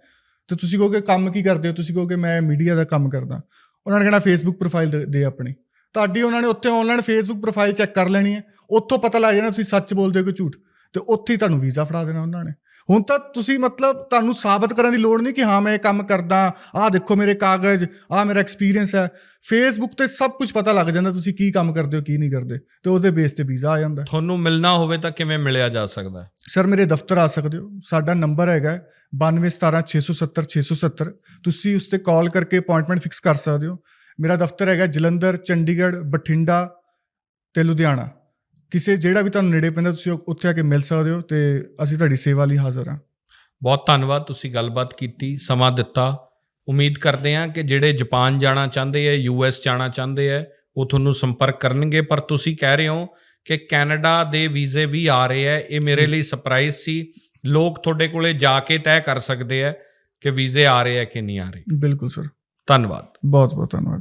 ਤੇ ਤੁਸੀਂ ਕਹੋਗੇ ਕੰਮ ਕੀ ਕਰਦੇ ਹੋ? ਤੁਸੀਂ ਕਹੋਗੇ ਮੈਂ ਮੀਡੀਆ ਦਾ ਕੰਮ ਕਰਦਾ। ਉਹਨਾਂ ਨੇ ਕਹਿਣਾ ਫੇਸਬੁੱਕ ਪ੍ਰੋਫਾਈਲ ਦੇ- ਦੇ ਆਪਣੀ। ਤੁਹਾਡੀ ਉਹਨਾਂ ਨੇ ਉੱਥੇ ਆਨਲਾਈਨ ਫੇਸਬੁੱਕ ਪ੍ਰੋਫਾਈਲ ਚੈੱਕ ਕਰ ਲੈਣੀ ਹੈ। ਉੱਥੋਂ ਪਤਾ ਲੱਗ ਜਾਣਾ ਤੁਸੀਂ ਸੱਚ ਬੋਲਦੇ ਹੋ ਕਿ ਝੂਠ। ਤੇ ਉੱਥੇ ਹੀ ਤੁਹਾਨੂੰ ਵੀਜ਼ਾ ਫੜਾ ਦੇਣਾ ਉਹਨਾਂ ਨੇ। ਹੁਣ ਤਾਂ ਤੁਸੀਂ ਮਤਲਬ ਤੁਹਾਨੂੰ ਸਾਬਤ ਕਰਨ ਦੀ ਲੋੜ ਨਹੀਂ ਕਿ ਹਾਂ ਮੈਂ ਇਹ ਕੰਮ ਕਰਦਾ ਆਹ ਦੇਖੋ ਮੇਰੇ ਕਾਗਜ਼ ਆਹ ਮੇਰਾ ਐਕਸਪੀਰੀਅੰਸ ਹੈ। ਫੇਸਬੁੱਕ ਤੇ ਸਭ ਕੁਝ ਪਤਾ ਲੱਗ ਜਾਂਦਾ ਤੁਸੀਂ ਕੀ ਕੰਮ ਕਰਦੇ ਹੋ ਕੀ ਨਹੀਂ ਕਰਦੇ। ਤੇ ਉਹਦੇ ਬੇਸ ਤੇ ਵੀਜ਼ਾ ਆ ਜਾਂਦਾ। ਤੁਹਾਨੂੰ ਮਿਲਣਾ ਹੋਵੇ ਤਾਂ ਕਿਵੇਂ ਮਿਲਿਆ ਜਾ ਸਕਦਾ? ਹੈ ਸਰ ਮੇਰੇ ਦਫ਼ਤਰ ਆ ਸਕਦੇ ਹੋ। ਸਾਡਾ ਨੰਬਰ ਹੈਗਾ 9217670670 ਤੁਸੀਂ ਉਸ ਤੇ ਕਾਲ ਕਰਕੇ ਅਪਾਇੰਟਮੈਂਟ ਫਿਕਸ ਕਰ ਸਕਦੇ ਹੋ। ਮੇਰਾ ਦਫ਼ਤਰ ਹੈਗਾ ਜਲੰਧਰ ਚੰਡੀਗੜ੍ਹ ਬਠਿੰਡਾ ਤੇ ਲੁਧਿਆਣਾ। ਕਿਸੇ ਜਿਹੜਾ ਵੀ ਤੁਹਾਨੂੰ ਨੇੜੇ ਪੈਂਦਾ ਤੁਸੀਂ ਉੱਥੇ ਆ ਕੇ ਮਿਲ ਸਕਦੇ ਹੋ ਤੇ ਅਸੀਂ ਤੁਹਾਡੀ ਸੇਵਾ ਲਈ ਹਾਜ਼ਰ ਹਾਂ। ਬਹੁਤ ਧੰਨਵਾਦ ਤੁਸੀਂ ਗੱਲਬਾਤ ਕੀਤੀ ਸਮਾਂ ਦਿੱਤਾ। ਉਮੀਦ ਕਰਦੇ ਹਾਂ ਕਿ ਜਿਹੜੇ ਜਾਪਾਨ ਜਾਣਾ ਚਾਹੁੰਦੇ ਹੈ ਯੂ ਐਸ ਜਾਣਾ ਚਾਹੁੰਦੇ ਹੈ ਉਹ ਤੁਹਾਨੂੰ ਸੰਪਰਕ ਕਰਨਗੇ। ਪਰ ਤੁਸੀਂ ਕਹਿ ਰਹੇ ਹੋ ਕਿ ਕੈਨੇਡਾ ਦੇ ਵੀਜ਼ੇ ਵੀ ਆ ਰਹੇ ਹੈ ਇਹ ਮੇਰੇ ਲਈ ਸਰਪ੍ਰਾਈਜ਼ ਸੀ। ਲੋਕ ਤੁਹਾਡੇ ਕੋਲੇ ਜਾ ਕੇ ਤੈਅ ਕਰ ਸਕਦੇ ਹੈ ਕਿ ਵੀਜ਼ੇ ਆ ਰਹੇ ਹੈ ਕਿ ਨਹੀਂ ਆ ਰਹੇ। ਬਿਲਕੁਲ ਸਰ। ਧੰਨਵਾਦ। ਬਹੁਤ ਬਹੁਤ ਧੰਨਵਾਦ।